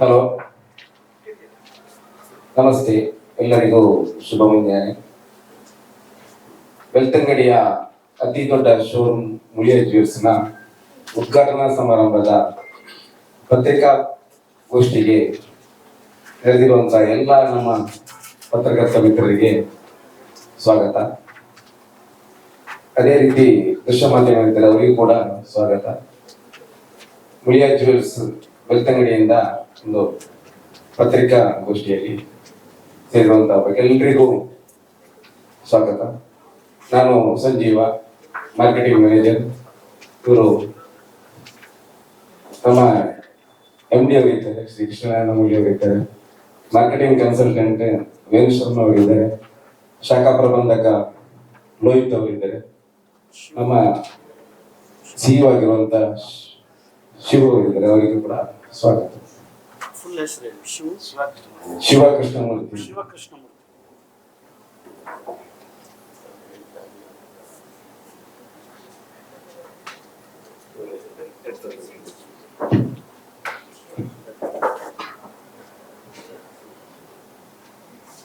Hello. ನಮಸ್ತೆ. ಎಲ್ಲರಿಗೂ ಶುಭ ಮುಂಜಾನೆ. ಬೆಳ್ತಂಗಡಿಯ ಅತಿ ದೊಡ್ಡ ಶೋರೂಮ್ ಮುಳಿಯ ಜ್ಯೂಸ್ನ ಉದ್ಘಾಟನಾ ಸಮಾರಂಭದ ಪತ್ರಿಕಾ ಗೋಷ್ಠಿಗೆ ನೆರೆದಿರುವಂತಹ ಎಲ್ಲ ನಮ್ಮ ಪತ್ರಕರ್ತ ಮಿತ್ರರಿಗೆ ಸ್ವಾಗತ. ಅದೇ ರೀತಿ ದೃಶ್ಯ ಮಾಧ್ಯಮ ಅವರಿಗೂ ಕೂಡ ಸ್ವಾಗತ. ಮುಳಿಯಾ ಜ್ಯುವೆಲ್ಸ್ ಬೆಳ್ತಂಗಡಿಯಿಂದ ಒಂದು ಪತ್ರಿಕಾ ಗೋಷ್ಠಿಯಲ್ಲಿ ಸೇರಿರುವಂತಹ ಎಲ್ಲರಿಗೂ ಸ್ವಾಗತ. ನಾನು ಸಂಜೀವ, ಮಾರ್ಕೆಟಿಂಗ್ ಮ್ಯಾನೇಜರ್. ಇವರು ನಮ್ಮ ಎಂ ಡಿ ಅವರಿದ್ದಾರೆ ಶ್ರೀ ಕೃಷ್ಣನಾರಾಯಣ ಮುಳಿ ಅವರಿದ್ದಾರೆ ಮಾರ್ಕೆಟಿಂಗ್ ಕನ್ಸಲ್ಟೆಂಟ್ ವೇಣು ಶರ್ಮಾ ಅವರಿದ್ದಾರೆ ಶಾಖಾ ಪ್ರಬಂಧಕ ಲೋಹಿತ್ ಅವರಿದ್ದಾರೆ ನಮ್ಮ ಸಿಇಒ ಆಗಿರುವಂತ ಶಿವ ಇದ್ದಾರೆ ಅವರಿಗೂ ಕೂಡ ಸ್ವಾಗತ. ಶಿವ? ಕೃಷ್ಣಮೂರ್ತಿ ಶಿವಕೃಷ್ಣಮೂರ್ತಿ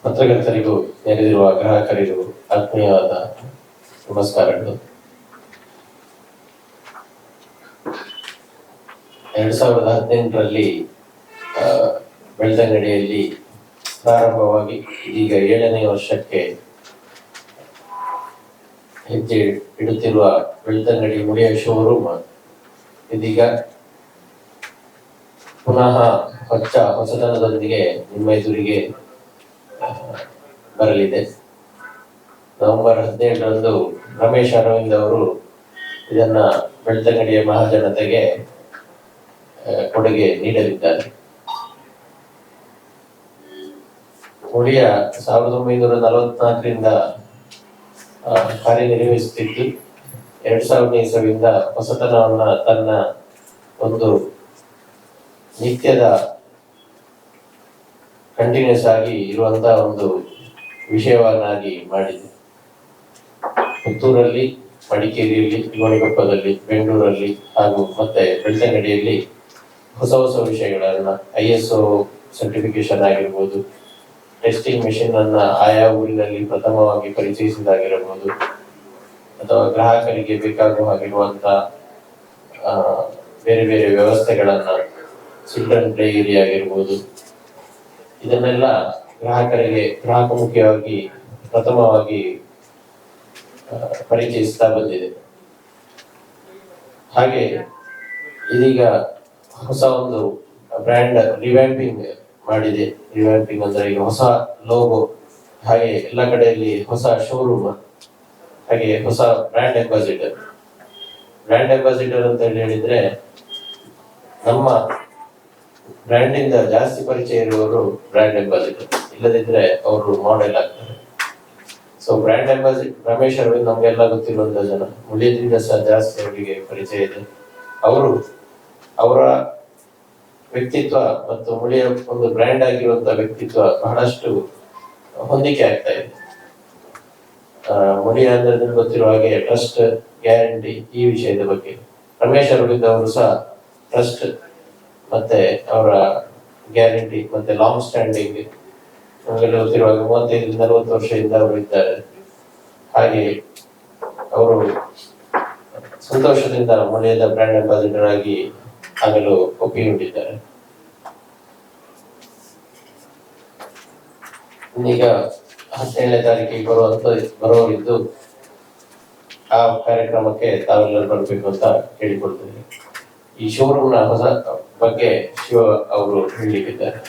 ಪತ್ರಕರ್ತರಿಗೂ ನೆರೆದಿರುವ ಗ್ರಾಹಕರಿಗೂ ಆತ್ಮೀಯವಾದ ನಮಸ್ಕಾರಗಳು. ಎರಡ್ ಸಾವಿರದ ಹದಿನೆಂಟರಲ್ಲಿ ಬೆಳ್ತಂಗಡಿಯಲ್ಲಿ ಪ್ರಾರಂಭವಾಗಿ ಇದೀಗ ಏಳನೇ ವರ್ಷಕ್ಕೆ ಹೆಜ್ಜೆ ಇಡುತ್ತಿರುವ ಬೆಳ್ತಂಗಡಿ ಮುಳಿಯ ಶೋರೂಮ್ ಇದೀಗ ಪುನಃ ಹೊಚ್ಚ ಹೊಸತನದೊಂದಿಗೆ ನಿಮ್ಮ ಎದುರಿಗೆ ಬರಲಿದೆ. ನವೆಂಬರ್ ಹದಿನೆಂಟರಂದು ರಮೇಶ್ ಅರವಿಂದ್ ಅವರು ಇದನ್ನ ಬೆಳ್ತಂಗಡಿಯ ಮಹಾಜನತೆಗೆ ಕೊಡುಗೆ ನೀಡಲಿದ್ದಾರೆ. ಹುಳಿಯ ಸಾವಿರದ ಒಂಬೈನೂರ ನಲವತ್ನಾಲ್ಕರಿಂದ ಕಾರ್ಯನಿರ್ವಹಿಸುತ್ತಿದ್ದು, ಎರಡ್ ಸಾವಿರದ ಇಸವಿಯಿಂದ ಹೊಸತನವನ್ನ ತನ್ನ ಒಂದು ನಿತ್ಯದ ಕಂಟಿನ್ಯೂಸ್ ಆಗಿ ಇರುವಂತಹ ಒಂದು ವಿಷಯವನ್ನಾಗಿ ಮಾಡಿದೆ. ಪುತ್ತೂರಲ್ಲಿ, ಮಡಿಕೇರಿಯಲ್ಲಿ, ಗೋಣಿಕೊಪ್ಪದಲ್ಲಿ, ಬೆಂಗಳೂರಲ್ಲಿ ಹಾಗೂ ಮತ್ತೆ ಬೆಳ್ತಂಗಡಿಯಲ್ಲಿ ಹೊಸ ಹೊಸ ವಿಷಯಗಳನ್ನ ಐ ಎಸ್ ಒ ಸರ್ಟಿಫಿಕೇಶನ್ ಆಗಿರ್ಬೋದು ಟೆಸ್ಟಿಂಗ್ ಮೆಷಿನ್ ಅನ್ನ ಆಯಾ ಊರಿನಲ್ಲಿ ಪ್ರಥಮವಾಗಿ ಪರಿಚಯಿಸಿದಾಗಿರಬಹುದು ಅಥವಾ ಗ್ರಾಹಕರಿಗೆ ಬೇಕಾಗುವ ಹಾಗಿರುವಂತ ಬೇರೆ ಬೇರೆ ವ್ಯವಸ್ಥೆಗಳನ್ನ ಚಿಲ್ಡ್ರನ್ ಪ್ಲೇ ಏರಿಯಾ ಆಗಿರ್ಬೋದು. ಇದನ್ನೆಲ್ಲ ಗ್ರಾಹಕರಿಗೆ ಗ್ರಾಹಕಮುಖಿಯಾಗಿ ಪ್ರಥಮವಾಗಿ ಆ, ಪರಿಚಯಿಸ್ತಾ ಬಂದಿದೆ. ಹಾಗೆ ಇದೀಗ ಹೊಸ ಒಂದು ಬ್ರ್ಯಾಂಡ್ ರಿವ್ಯಾಂಪಿಂಗ್ ಮಾಡಿದೆ. ರಿವ್ಯಾಂಪಿಂಗ್ ಅಂದ್ರೆ ಈಗ ಹೊಸ ಲೋಗೋ ಹಾಗೆ ಎಲ್ಲ ಕಡೆಯಲ್ಲಿ ಹೊಸ ಶೋರೂಮ್ ಹಾಗೆ ಹೊಸ ಬ್ರ್ಯಾಂಡ್ ಅಂಬಾಸಿಡರ್ ಬ್ರ್ಯಾಂಡ್ ಅಂಬಾಸಿಡರ್ ಅಂತ ಹೇಳಿ ಹೇಳಿದ್ರೆ ನಮ್ಮ ಬ್ರ್ಯಾಂಡ್ ಇಂದ ಜಾಸ್ತಿ ಪರಿಚಯ ಇರುವವರು ಬ್ರ್ಯಾಂಡ್ ಅಂಬಾಸಿಡರ್ ಇಲ್ಲದಿದ್ರೆ ಅವರು ಮಾಡೆಲ್ ಆಗ್ತಾರೆ. ಸೊ ಬ್ರ್ಯಾಂಡ್ ಅಂಬಾಸಿಡರ್ ರಮೇಶ್ ಅವರು ನಮ್ಗೆಲ್ಲ ಗೊತ್ತಿರುವಂತ ಜನ. ಮುಳಿಯದಿಂದ ಸಹ ಜಾಸ್ತಿ ಅವರಿಗೆ ಪರಿಚಯ ಇದೆ. ಅವರು ಅವರ ವ್ಯಕ್ತಿತ್ವ ಮತ್ತು ಮುಳಿಯ ಒಂದು ಬ್ರ್ಯಾಂಡ್ ಆಗಿರುವಂತ ವ್ಯಕ್ತಿತ್ವ ಬಹಳಷ್ಟು ಹೊಂದಿಕೆ ಆಗ್ತಾ ಇದೆ. ಮುಳಿಯ ಅಂದ್ರೆ ಗೊತ್ತಿರುವ ಹಾಗೆ ಟ್ರಸ್ಟ್ ಗ್ಯಾರಂಟಿ ಈ ವಿಷಯದ ಬಗ್ಗೆ. ರಮೇಶ್ ಅರವಿಂದ್ ಅವರು ಸಹ ಟ್ರಸ್ಟ್ ಮತ್ತೆ ಅವರ ಗ್ಯಾರಂಟಿ ಮತ್ತೆ ಲಾಂಗ್ ಸ್ಟ್ಯಾಂಡಿಂಗ್ ನಮಗೆಲ್ಲ ಗೊತ್ತಿರುವಾಗ ಮೂವತ್ತೈದು ನಲವತ್ತು ವರ್ಷದಿಂದ ಅವರು ಇದ್ದಾರೆ. ಹಾಗೆ ಅವರು ಸಂತೋಷದಿಂದ ಮುಳಿಯದ ಬ್ರ್ಯಾಂಡ್ ಅಂಬಾಸಿಡರ್ ಆಗಿ ಆಗಲು ಒಪ್ಪಿಕೊಂಡಿದ್ದಾರೆ ಈಗ ಹದಿನೇಳನೇ ತಾರೀಕಿಗೆ ಬರುವಂತ ಬರೋರಿದ್ದು ಆ ಕಾರ್ಯಕ್ರಮಕ್ಕೆ ತಾವೆಲ್ಲರೂ ಬರಬೇಕು ಅಂತ ಹೇಳಿಕೊಡ್ತೇನೆ ಈ ಶೋರೂಮ್ನ ಹೊಸ ಬಗ್ಗೆ ಶಿವ ಅವರು ಹೇಳಲಿಕ್ಕಿದ್ದಾರೆ.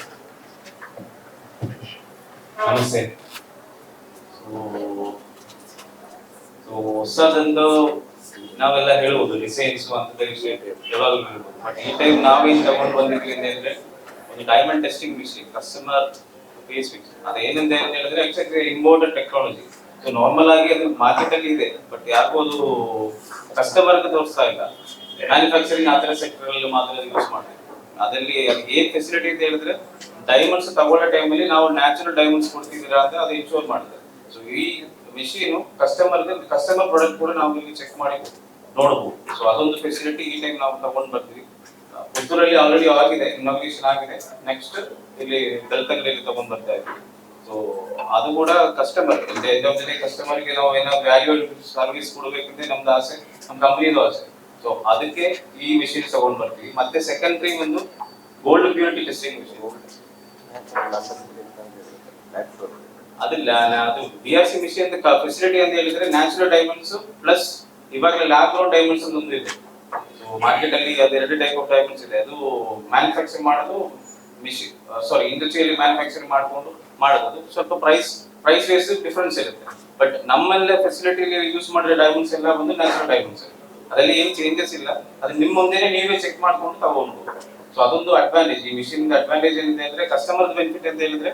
ಹೊಸದೊಂದು ನಾವೆಲ್ಲ ಹೇಳ್ಬೋದು ಅಂತ ವಿಷಯ ಯಾವಾಗಲೂ ಹೇಳ್ಬೋದು. ಬಟ್ ಈ ಟೈಮ್ ನಾವೇನ್ ತಗೊಂಡು ಬಂದಿದ್ವಿ ಅಂದ್ರೆ ಒಂದು diamond testing machine customer face ಅದ ಅಂತ ಹೇಳಿದ್ರೆ exact imported technology so normal ಆಗಿ ಅದು ಮಾರ್ಕೆಟ್ ಅಲ್ಲಿ ಇದೆ ಬಟ್ ಯಾಕೋ ಅದು ಕಸ್ಟಮರ್ ತೋರಿಸ್ತಾ ಇಲ್ಲ. ಮ್ಯಾನುಫ್ಯಾಕ್ಚರಿಂಗ್ ಆ ಥರ ಸೆಕ್ಟರ್ ಅಲ್ಲಿ ಮಾತ್ರ ಯೂಸ್ ಮಾಡ್ತೀವಿ. ಅದರಲ್ಲಿ ಅದಕ್ಕೆ ಏನ್ ಫೆಸಿಲಿಟಿ ಅಂತ ಹೇಳಿದ್ರೆ ಡೈಮಂಡ್ಸ್ ತಗೊಳ್ಳೋ ಟೈಮಲ್ಲಿ ನಾವು ನ್ಯಾಚುರಲ್ ಡೈಮಂಡ್ಸ್ ಕೊಡ್ತಿದ್ದೀರಾ ಅಂತ ಅದು ಇನ್ಶೋರ್ ಮಾಡ್ತಾರೆ. ಸೊ ಈ ಮಿಷಿನ್ ಕಸ್ಟಮರ್ ಕಸ್ಟಮರ್ ಪ್ರಾಡಕ್ಟ್ ಕೂಡ ನಾವು ಇಲ್ಲಿ ಚೆಕ್ ಮಾಡಿ ನೋಡಬಹುದು. ಸೊ ಅದೊಂದು ಫೆಸಿಲಿಟಿ ಈ ಟೈಮ್ ನಾವು ತಗೊಂಡ್ ಬರ್ತೀವಿ ಪುತ್ತೂರಲ್ಲಿ ಆಲ್ರೆಡಿ ಆಗಿದೆ ಇನಾಗ್ರೇಷನ್ ಆಗಿದೆ. ನೆಕ್ಸ್ಟ್ ಇಲ್ಲಿ ಬೆಳ್ತಂಗಡಿಯಲ್ಲಿ ತಗೊಂಡ್ ಬರ್ತಾ ಇದ್ವಿ. ಸೊ ಅದು ಕೂಡ ಕಸ್ಟಮರ್ ಎಂಡ್ ಆಫ್ ದ ಕಸ್ಟಮರ್ಗೆ ನಾವು ಏನೋ ವ್ಯಾಲ್ಯೂ ಸರ್ವಿಸ್ ಕೊಡಬೇಕಂದ್ರೆ ನಮ್ದು ಆಸೆ ನಮ್ಮ ಕಂಪ್ನಿದು ಆಸೆ. ಸೊ ಅದಕ್ಕೆ ಈ ಮಿಷಿನ್ ತಗೊಂಡ್ ಬರ್ತೀವಿ. ಮತ್ತೆ ಸೆಕೆಂಡ್ರಿ ಒಂದು ಗೋಲ್ಡ್ ಪ್ಯೂರಿಟಿ ಟೆಸ್ಟಿಂಗ್ ಮಿಷಿನ್ ಅದಿಲ್ಲ ಅದು B R C machine facility ಅಂತ ಹೇಳಿದ್ರೆ ನ್ಯಾಚುರಲ್ ಡೈಮಂಡ್ಸ್ ಪ್ಲಸ್ ಇವಾಗ ಲ್ಯಾಬ್ ಡೌನ್ ಡೈಮಂಡ್ಸ್ ಅಂತ ಒಂದು ಇದೆ ಮಾರ್ಕೆಟ್ ಅಲ್ಲಿ ಅದು ಎರಡು ಟೈಪ್ ಆಫ್ ಡೈಮಂಡ್ಸ್ ಇದೆ. ಅದು ಮ್ಯಾನುಫ್ಯಾಕ್ಚರ್ ಮಾಡೋದು ಮಿಷಿನ್ ಸಾರಿ ಇಂಡಸ್ಟ್ರಿಯಲ್ಲಿ ಮ್ಯಾನುಫ್ಯಾಕ್ಚರ್ ಮಾಡ್ಕೊಂಡು ಮಾಡೋದು. ಸ್ವಲ್ಪ ಪ್ರೈಸ್ ಪ್ರೈಸ್ ವೈಸ್ ಡಿಫ್ರೆನ್ಸ್ ಇರುತ್ತೆ. ಬಟ್ ನಮ್ಮಲ್ಲೇ ಫೆಸಿಲಿಟಿಲಿ ಯೂಸ್ ಮಾಡಿರೋ ಡೈಮಂಡ್ಸ್ ಎಲ್ಲ ಬಂದು ನ್ಯಾಚುರಲ್ ಡೈಮಂಡ್ಸ್ ಅದರಲ್ಲಿ ಏನು ಚೇಂಜಸ್ ಇಲ್ಲ. ಅದು ನಿಮ್ಮ ಮುಂದೆನೆ ನೀವೇ ಚೆಕ್ ಮಾಡ್ಕೊಂಡು ತಗೊಂಡು. ಸೊ ಅದೊಂದು ಅಡ್ವಾಂಟೇಜ್ ಈ ಮಿಷಿನ್ ಅಡ್ವಾಂಟೇಜ್ ಏನಿದೆ ಅಂದ್ರೆ ಕಸ್ಟಮರ್ ಬೆನಿಫಿಟ್ ಅಂತ ಹೇಳಿದ್ರೆ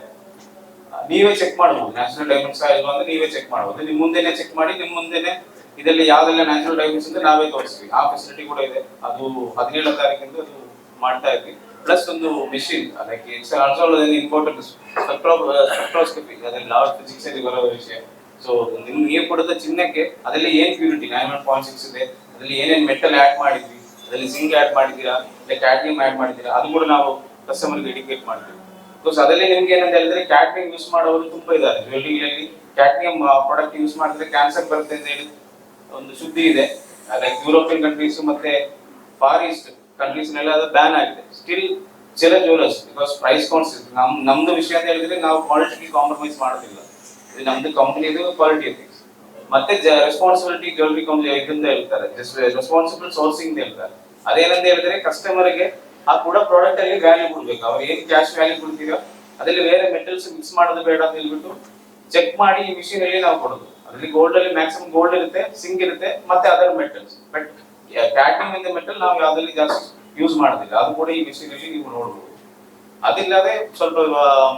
ನೀವೇ ಚೆಕ್ ಮಾಡಬಹುದು ನ್ಯಾಚುರಲ್ ಡೈಮಂಡ್ಸ್ ಇಲ್ವಾ ಅಂದ್ರೆ ನೀವೇ ಚೆಕ್ ಮಾಡಬಹುದು ನಿಮ್ಮ ಮುಂದೆನೆ ಚೆಕ್ ಮಾಡಿ, ನಿಮ್ಮ ಮುಂದೆನೆ ಇದರಲ್ಲಿ ಯಾವ್ದೆಲ್ಲ ನ್ಯಾಚುರಲ್ ಡೈಮಂಡ್ಸ್ ಅಂತ ನಾವೇ ತೋರಿಸ್ತೀವಿ. ಆ ಫೆಸಿಲಿಟಿ ಕೂಡ ಇದೆ. ಅದು ಹದಿನೇಳು ತಾರೀಕಿಂದ ಅದು ಮಾಡ್ತಾ ಇದ್ವಿ. ಪ್ಲಸ್ ಒಂದು ಮಿಷಿನ್ ಆಲ್ಸೋ ಇಂಪಾರ್ಟೆಂಟ್ ಸ್ಪೆಕ್ಟ್ರೋಸ್ಕೋಪಿ ಅದರಲ್ಲಿ ಲಾರ್ಜ್ ಫಿಸಿಕ್ಸ್ ಅಲ್ಲಿ ಬರೋ ವಿಷಯ. ಸೊ ನಿಮ್ ನೀವು ಕೊಡದ ಚಿನ್ನಕ್ಕೆ ಅದರಲ್ಲಿ ಏನ್ purity nine one point six ಇದೆ. ಅದರಲ್ಲಿ ಏನೇನ್ ಮೆಟಲ್ ಆಡ್ ಮಾಡಿದ್ವಿ? ಅದರಲ್ಲಿ ಸಿಂಗ್ ಆಡ್ ಮಾಡಿದ್ದೀರಾ? ಇಲ್ಲ ಕ್ಯಾಡ್ಮಿಯಂ ಆಡ್ ಮಾಡಿದ್ದೀರಾ? ಅದು ಕೂಡ ನಾವು ಕಸ್ಟಮರ್ಗೆ ಎಡಿಕೇಟ್ ಮಾಡ್ತೀವಿ. ಬಿಕಾಸ್ ಅದರಲ್ಲಿ ನಿಮ್ಗೆ ಏನಂತ ಹೇಳಿದ್ರೆ ಕ್ಯಾಟ್ನಿಯಂ ಯೂಸ್ ಮಾಡೋರು ತುಂಬಾ ಇದ್ದಾರೆ. ಜ್ಯುವೆಲ್ಲರಿಗಳಲ್ಲಿ ಕ್ಯಾಟ್ನಿಯಂ ಪ್ರಾಡಕ್ಟ್ ಯೂಸ್ ಮಾಡಿದ್ರೆ ಕ್ಯಾನ್ಸರ್ ಬರುತ್ತೆ ಅಂತ ಹೇಳಿ ಒಂದು ಸುದ್ದಿ ಇದೆ. ಲೈಕ್ ಯುರೋಪಿಯನ್ ಕಂಟ್ರೀಸ್ ಮತ್ತೆ ಫಾರ್ ಈಸ್ಟ್ ಕಂಟ್ರೀಸ್ ನೆಲ್ಲ ಅದು ಬ್ಯಾನ್ ಆಗಿದೆ. Still Chira jewellers because price concept ನಮ್, ನಮ್ದು ವಿಷಯ ಅಂತ ಹೇಳಿದ್ರೆ ನಾವು ಕ್ವಾಲಿಟಿ ಕಾಂಪ್ರಮೈಸ್ ಮಾಡೋದಿಲ್ಲ. ಇದು ನಮ್ದು ಕಂಪನಿದು ಕ್ವಾಲಿಟಿ ಎಥಿಕ್ಸ್ ಮತ್ತೆ ರೆಸ್ಪಾನ್ಸಿಬಿಲಿಟಿ ಜ್ಯುವೆಲ್ರಿ ಕಂಪ್ನಿ ಇದರಿಂದ ಹೇಳ್ತಾರೆ. ಜಸ್ಟ್ ರೆಸ್ಪಾನ್ಸಿಬಲ್ ಸೋರ್ಸಿಂಗ್ ಹೇಳ್ತಾರೆ. ಅದೇನಂತ ಹೇಳಿದ್ರೆ ಕಸ್ಟಮರ್ಗೆ ಆ ಕೂಡ ಪ್ರಾಡಕ್ಟ್ ಅಲ್ಲಿ ವ್ಯಾಲ್ಯೂ ಕೊಡ್ಬೇಕು. ಅವ್ರು ಏನ್ ಕ್ಯಾಶ್ ವ್ಯಾಲ್ಯೂ ಕೊಡ್ತೀರೋ, ಅದರಲ್ಲಿ ಬೇರೆ ಮೆಟಲ್ಸ್ ಮಿಕ್ಸ್ ಮಾಡೋದು ಬೇಡ ಅಂತ ಹೇಳ್ಬಿಟ್ಟು ಚೆಕ್ ಮಾಡಿ ಈ ಮಿಷಿನ್ ಅಲ್ಲಿ ನಾವು ಕೊಡೋದು. ಅದರಲ್ಲಿ ಗೋಲ್ಡ್ ಅಲ್ಲಿ ಮ್ಯಾಕ್ಸಿಮಮ್ ಗೋಲ್ಡ್ ಇರುತ್ತೆ ಸಿಂಗ್ ಇರುತ್ತೆ ಮತ್ತೆ ಅದರ್ ಮೆಟಲ್ಸ್ ಬಟ್ ಪ್ಯಾಕಿಂಗ್ ಇಂದ ಮೆಟಲ್ ನಾವು ಯಾವ್ದ್ರಲ್ಲಿ ಜಾಸ್ತಿ ಯೂಸ್ ಮಾಡೋದಿಲ್ಲ. ಅದು ಕೂಡ ಈ ಮಿಷಿನ್ ಅಲ್ಲಿ ನೀವು ನೋಡಬಹುದು ಅದಿಲ್ಲದೆ ಸ್ವಲ್ಪ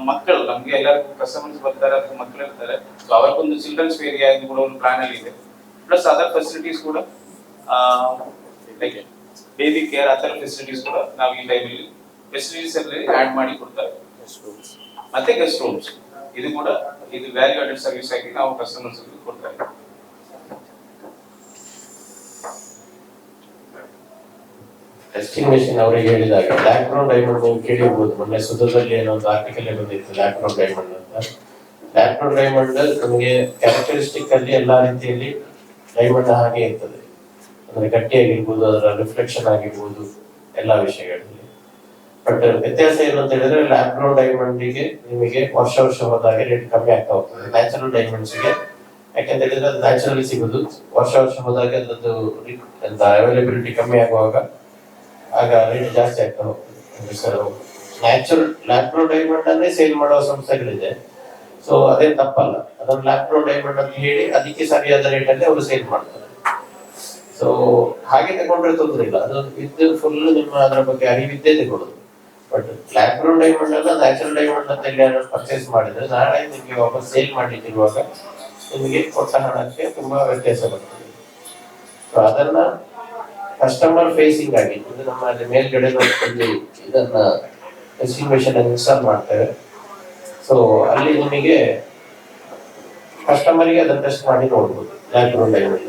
ಮಕ್ಕಳು ನಮ್ಗೆ ಎಲ್ಲರಿಗೂ ಕಸ್ಟಮರ್ಸ್ ಬರ್ತಾರೆ ಅದಕ್ಕೆ ಮಕ್ಕಳು ಇರ್ತಾರೆ. ಸೊ ಅವರಿಗೊಂದು ಚಿಲ್ಡ್ರನ್ಸ್ ಏರಿಯಾ ಇದು ಕೂಡ ಒಂದು ಪ್ಲಾನ್ ಅಲ್ಲಿ ಇದೆ. ಪ್ಲಸ್ ಅದರ್ ಫೆಸಿಲಿಟೀಸ್ ಕೂಡ ಲೈಕ್ ಬೇಬಿ ಕೇರ್ ಆ ಥರ ಫೆಸಿಲಿಟೀಸ್ ಕೂಡ ನಾವು ಈ ಟೈಮಲ್ಲಿ ಫೆಸಿಲಿಟೀಸ್ ಅಲ್ಲಿ ಆಡ್ ಮಾಡಿ ಕೊಡ್ತಾರೆ. ಮತ್ತೆ ಗೆಸ್ಟ್ ರೂಮ್ಸ್ ಇದು ಕೂಡ ಇದು ವ್ಯಾಲ್ಯೂ ಆಡೆಡ್ ಸರ್ವಿಸ್ ಆಗಿ ನಾವು ಕಸ್ಟಮರ್ಸ್ ಕೊಡ್ತಾ ಇದ್ದೀವಿ ಎಸ್ಟಿಮೇಷನ್ ಮೆಷಿನ್ ಅವರಿಗೆ ಹೇಳಿದಾಗ ಲ್ಯಾಕ್ರೋ ಡೈಮಂಡ್ ನೀವು ಕೇಳಿರ್ಬೋದು. ಮೊನ್ನೆ ಸುಧದಲ್ಲಿ ಏನೋ ಒಂದು ಆರ್ಟಿಕಲ್ ಬಂದಿತ್ತು ಲ್ಯಾಕ್ರೋ ಡೈಮಂಡ್ ಅಂತ. ಲ್ಯಾಕ್ರೋ ಡೈಮಂಡ್ ನಮಗೆ ಕ್ಯಾರೆಕ್ಟರಿಸ್ಟಿಕ್ ಅಲ್ಲಿ ಎಲ್ಲಾ ರೀತಿಯಲ್ಲಿ ಡೈಮಂಡ್ ಹಾಗೆ ಇರ್ತದೆ. ಅಂದ್ರೆ ಗಟ್ಟಿಯಾಗಿರ್ಬೋದು, ಅದರ ರಿಫ್ಲೆಕ್ಷನ್ ಆಗಿರ್ಬೋದು, ಎಲ್ಲಾ ವಿಷಯಗಳಲ್ಲಿ ಬಟ್ ವ್ಯತ್ಯಾಸ ಏನು ಅಂತ ಹೇಳಿದ್ರೆ ಡೈಮಂಡ್ಗೆ ನಿಮಗೆ ವರ್ಷ ವರ್ಷ ಹೋದಾಗ ರೇಟ್ ಕಮ್ಮಿ ಆಗ್ತಾ ಹೋಗ್ತದೆ. ನ್ಯಾಚುರಲ್ ಡೈಮಂಡ್ಸ್ಗೆ ಯಾಕಂತ ಹೇಳಿದ್ರೆ ಅದು ನ್ಯಾಚುರಲಿ ಸಿಗುದು. ವರ್ಷ ವರ್ಷ ಹೋದಾಗ ಅದರದ್ದು ಎಂತ ಅವೈಲಬಿಲಿಟಿ ಕಮ್ಮಿ ಆಗುವಾಗ, ಆಗ ರೇಟ್ ಜಾಸ್ತಿ ಆಗ್ತಾ ಹೋಗ್ತದೆ. Sir natural lab grown diamond ಅನ್ನೇ ಸೇಲ್ ಮಾಡುವ ಸಂಸ್ಥೆಗಳಿದೆ. ಸೊ ಅದೇ ತಪ್ಪಲ್ಲ. ಅದನ್ನು ಲ್ಯಾಬ್ರೋ ಡೈಮಂಡ್ ಅಂತ ಹೇಳಿ ಅದಕ್ಕೆ ಸರಿಯಾದ ರೇಟ್ ಅಲ್ಲಿ ಅವರು ಸೇಲ್ ಮಾಡ್ತಾರೆ. ಸೊ ಹಾಗೆ ತಗೊಂಡ್ರೆ ತೊಂದರೆ ಇಲ್ಲ. ಅದು ಇದು ಫುಲ್ ನಿಮ್ಮ ಅದರ ಬಗ್ಗೆ ಅರಿವಿದ್ದೇ ತಗೊಳ್ಳೋದು. ಬಟ್ ಲ್ಯಾಪ್ರೋ ಡೈಮಂಡ್ ಅಲ್ಲ ನ್ಯಾಚುರಲ್ ಡೈಮಂಡ್ ಅಂತ ಪರ್ಚೇಸ್ ಮಾಡಿದ್ರೆ ನಾಳೆ ನಿಮಗೆ ವಾಪಸ್ ಸೇಲ್ ಮಾಡಿದ್ದಿರುವಾಗ ನಿಮಗೆ ಕೊಟ್ಟ ಹಣಕ್ಕೆ ತುಂಬಾ ವ್ಯತ್ಯಾಸ ಬರ್ತದೆ. ಸೊ ಅದನ್ನ ಕಸ್ಟಮರ್ ಫೇಸಿಂಗ್ ಆಗಿ ಇದು ನಮ್ಮ ಅಲ್ಲಿ ಮೇಲ್ಗಡೆ ನೋಡ್ಕೊಂಡು ಇದನ್ನ ಎಸ್ಟಿಮೇಷನ್ ಇನ್ಸ್ಟಾಲ್ ಮಾಡ್ತೇವೆ. ಸೊ ಅಲ್ಲಿ ನಿಮಗೆ ಕಸ್ಟಮರ್ಗೆ ಅದನ್ನ ಟೆಸ್ಟ್ ಮಾಡಿ ನೋಡ್ಬೋದು ಬ್ರೌನ್ ಡೈಮಂಡ್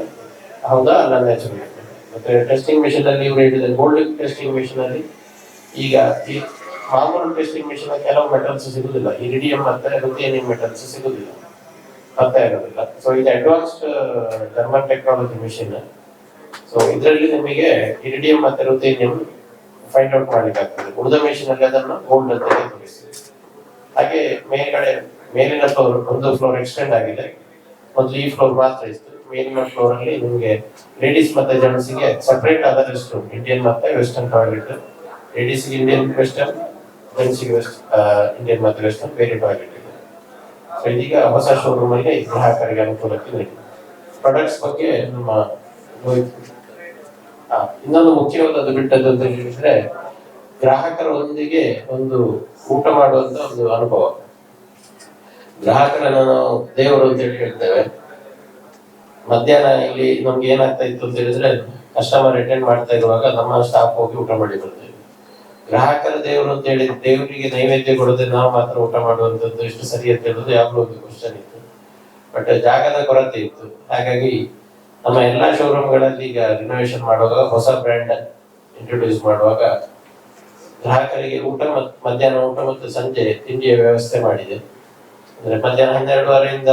ಹೌದಾ ಅಲ್ಲ ನ್ಯಾಚುರಲ್ ಮತ್ತೆ ಟೆಸ್ಟಿಂಗ್ ಮೆಷಿನ್ ಅಲ್ಲಿ ಇವರು ಹೇಳಿದ ಗೋಲ್ಡ್ ಟೆಸ್ಟಿಂಗ್ ಮೆಷಿನ್ ಅಲ್ಲಿ ಈಗ ಈ ಮಾಮೂಲು ಟೆಸ್ಟಿಂಗ್ ಮಿಷನ್ ಕೆಲವು ಮೆಟಲ್ಸ್ ಸಿಗುದಿಲ್ಲ. ಇರಿಡಿಯಂ ಮತ್ತೆ ರುಥೇನಿಯಂ ಮೆಟಲ್ಸ್ ಸಿಗುದಿಲ್ಲ. ಅರ್ಥ ಆಗೋದಿಲ್ಲ. ಸೊ ಇದು advanced thermal technology machine so ಇದರಲ್ಲಿ ನಿಮಗೆ ಇರಿಡಿಯಂ ಮತ್ತೆ ರುಥೇನಿಯಂ ಫೈಂಡ್ ಔಟ್ ಮಾಡ್ಲಿಕ್ಕೆ ಆಗ್ತದೆ. ಉಳಿದ ಮಿಷಿನ್ ಅಲ್ಲಿ ಅದನ್ನು ಗೋಲ್ಡ್ ಅಂತ ಹಾಗೆ ಮೇಲ್ಗಡೆ, ಮೇಲಿನ ಫ್ಲೋರ್ ಒಂದು ಫ್ಲೋರ್ ಎಕ್ಸ್ಟೆಂಡ್ ಆಗಿದೆ. ಮೊದಲು ಈ ಫ್ಲೋರ್ ಮಾತ್ರ ಇತ್ತು. ಮೇಲಿನ ಫ್ಲೋರ್ ಅಲ್ಲಿ ನಿಮಗೆ ಲೇಡೀಸ್ ಮತ್ತೆ ಜೆಂಟ್ಸ್ಗೆ ಸಪ್ರೇಟ್ ಆದ ರೆಸ್ಟ್ ರೂಮ್ ಇಂಡಿಯನ್ ಮತ್ತೆ western toilet ladies Indian western ಜೆಂಟ್ಸ್ಗೆ west Indian ಮತ್ತು ವೆಸ್ಟರ್ನ್ ಟಾಯ್ಲೆಟ್ ಇದೆ. ಸೊ ಇದೀಗ ಹೊಸ ಶೋರೂಮಲ್ಲಿ ಗ್ರಾಹಕರಿಗೆ ಅನುಕೂಲಕ್ಕೆ ನೀಡಿದೆ ಪ್ರಾಡಕ್ಟ್ಸ್ ಬಗ್ಗೆ ನಮ್ಮ ಇನ್ನೊಂದು ಮುಖ್ಯವಾದದ್ದು ಬಿಟ್ಟದ್ದು ಅಂತ ಹೇಳಿದ್ರೆ, ಗ್ರಾಹಕರೊಂದಿಗೆ ಒಂದು ಊಟ ಮಾಡುವಂತ ಒಂದು ಅನುಭವ. ಗ್ರಾಹಕರನ್ನ ನಾವು ದೇವರು ಅಂತ ಹೇಳಿ ಹೇಳ್ತೇವೆ. ಮಧ್ಯಾಹ್ನ ಇಲ್ಲಿ ನಮ್ಗೆ ಏನಾಗ್ತಾ ಇತ್ತು ಅಂತ ಹೇಳಿದ್ರೆ ಕಸ್ಟಮರ್ ಅಟೆಂಡ್ ಮಾಡ್ತಾ ಇರುವಾಗ ನಮ್ಮ ಸ್ಟಾಫ್ ಹೋಗಿ ಊಟ ಮಾಡಿ ಬರ್ತೇವೆ ಗ್ರಾಹಕರ ದೇವರು ಅಂತ ಹೇಳಿ ದೇವರಿಗೆ ನೈವೇದ್ಯ ಕೊಡದೆ ನಾವು ಮಾತ್ರ ಊಟ ಮಾಡುವಂತದ್ದು ಎಷ್ಟು ಸರಿ ಅಂತ ಹೇಳೋದು ಯಾವಾಗಲೂ ಒಂದು ಕ್ವಶನ್ ಇತ್ತು. ಬಟ್ ಜಾಗದ ಕೊರತೆ ಇತ್ತು. ಹಾಗಾಗಿ ನಮ್ಮ ಎಲ್ಲಾ ಶೋರೂಮ್ಗಳಲ್ಲಿ ಈಗ ರಿನೋವೇಷನ್ ಮಾಡುವಾಗ, ಹೊಸ ಬ್ರ್ಯಾಂಡ್ ಇಂಟ್ರೊಡ್ಯೂಸ್ ಮಾಡುವಾಗ ಗ್ರಾಹಕರಿಗೆ ಊಟ ಮತ್ತು ಮಧ್ಯಾಹ್ನ ಊಟ ಮತ್ತು ಸಂಜೆ ತಿಂಡಿಯ ವ್ಯವಸ್ಥೆ ಮಾಡಿದೆ. ಅಂದ್ರೆ ಮಧ್ಯಾಹ್ನ ಹನ್ನೆರಡುವರೆಯಿಂದ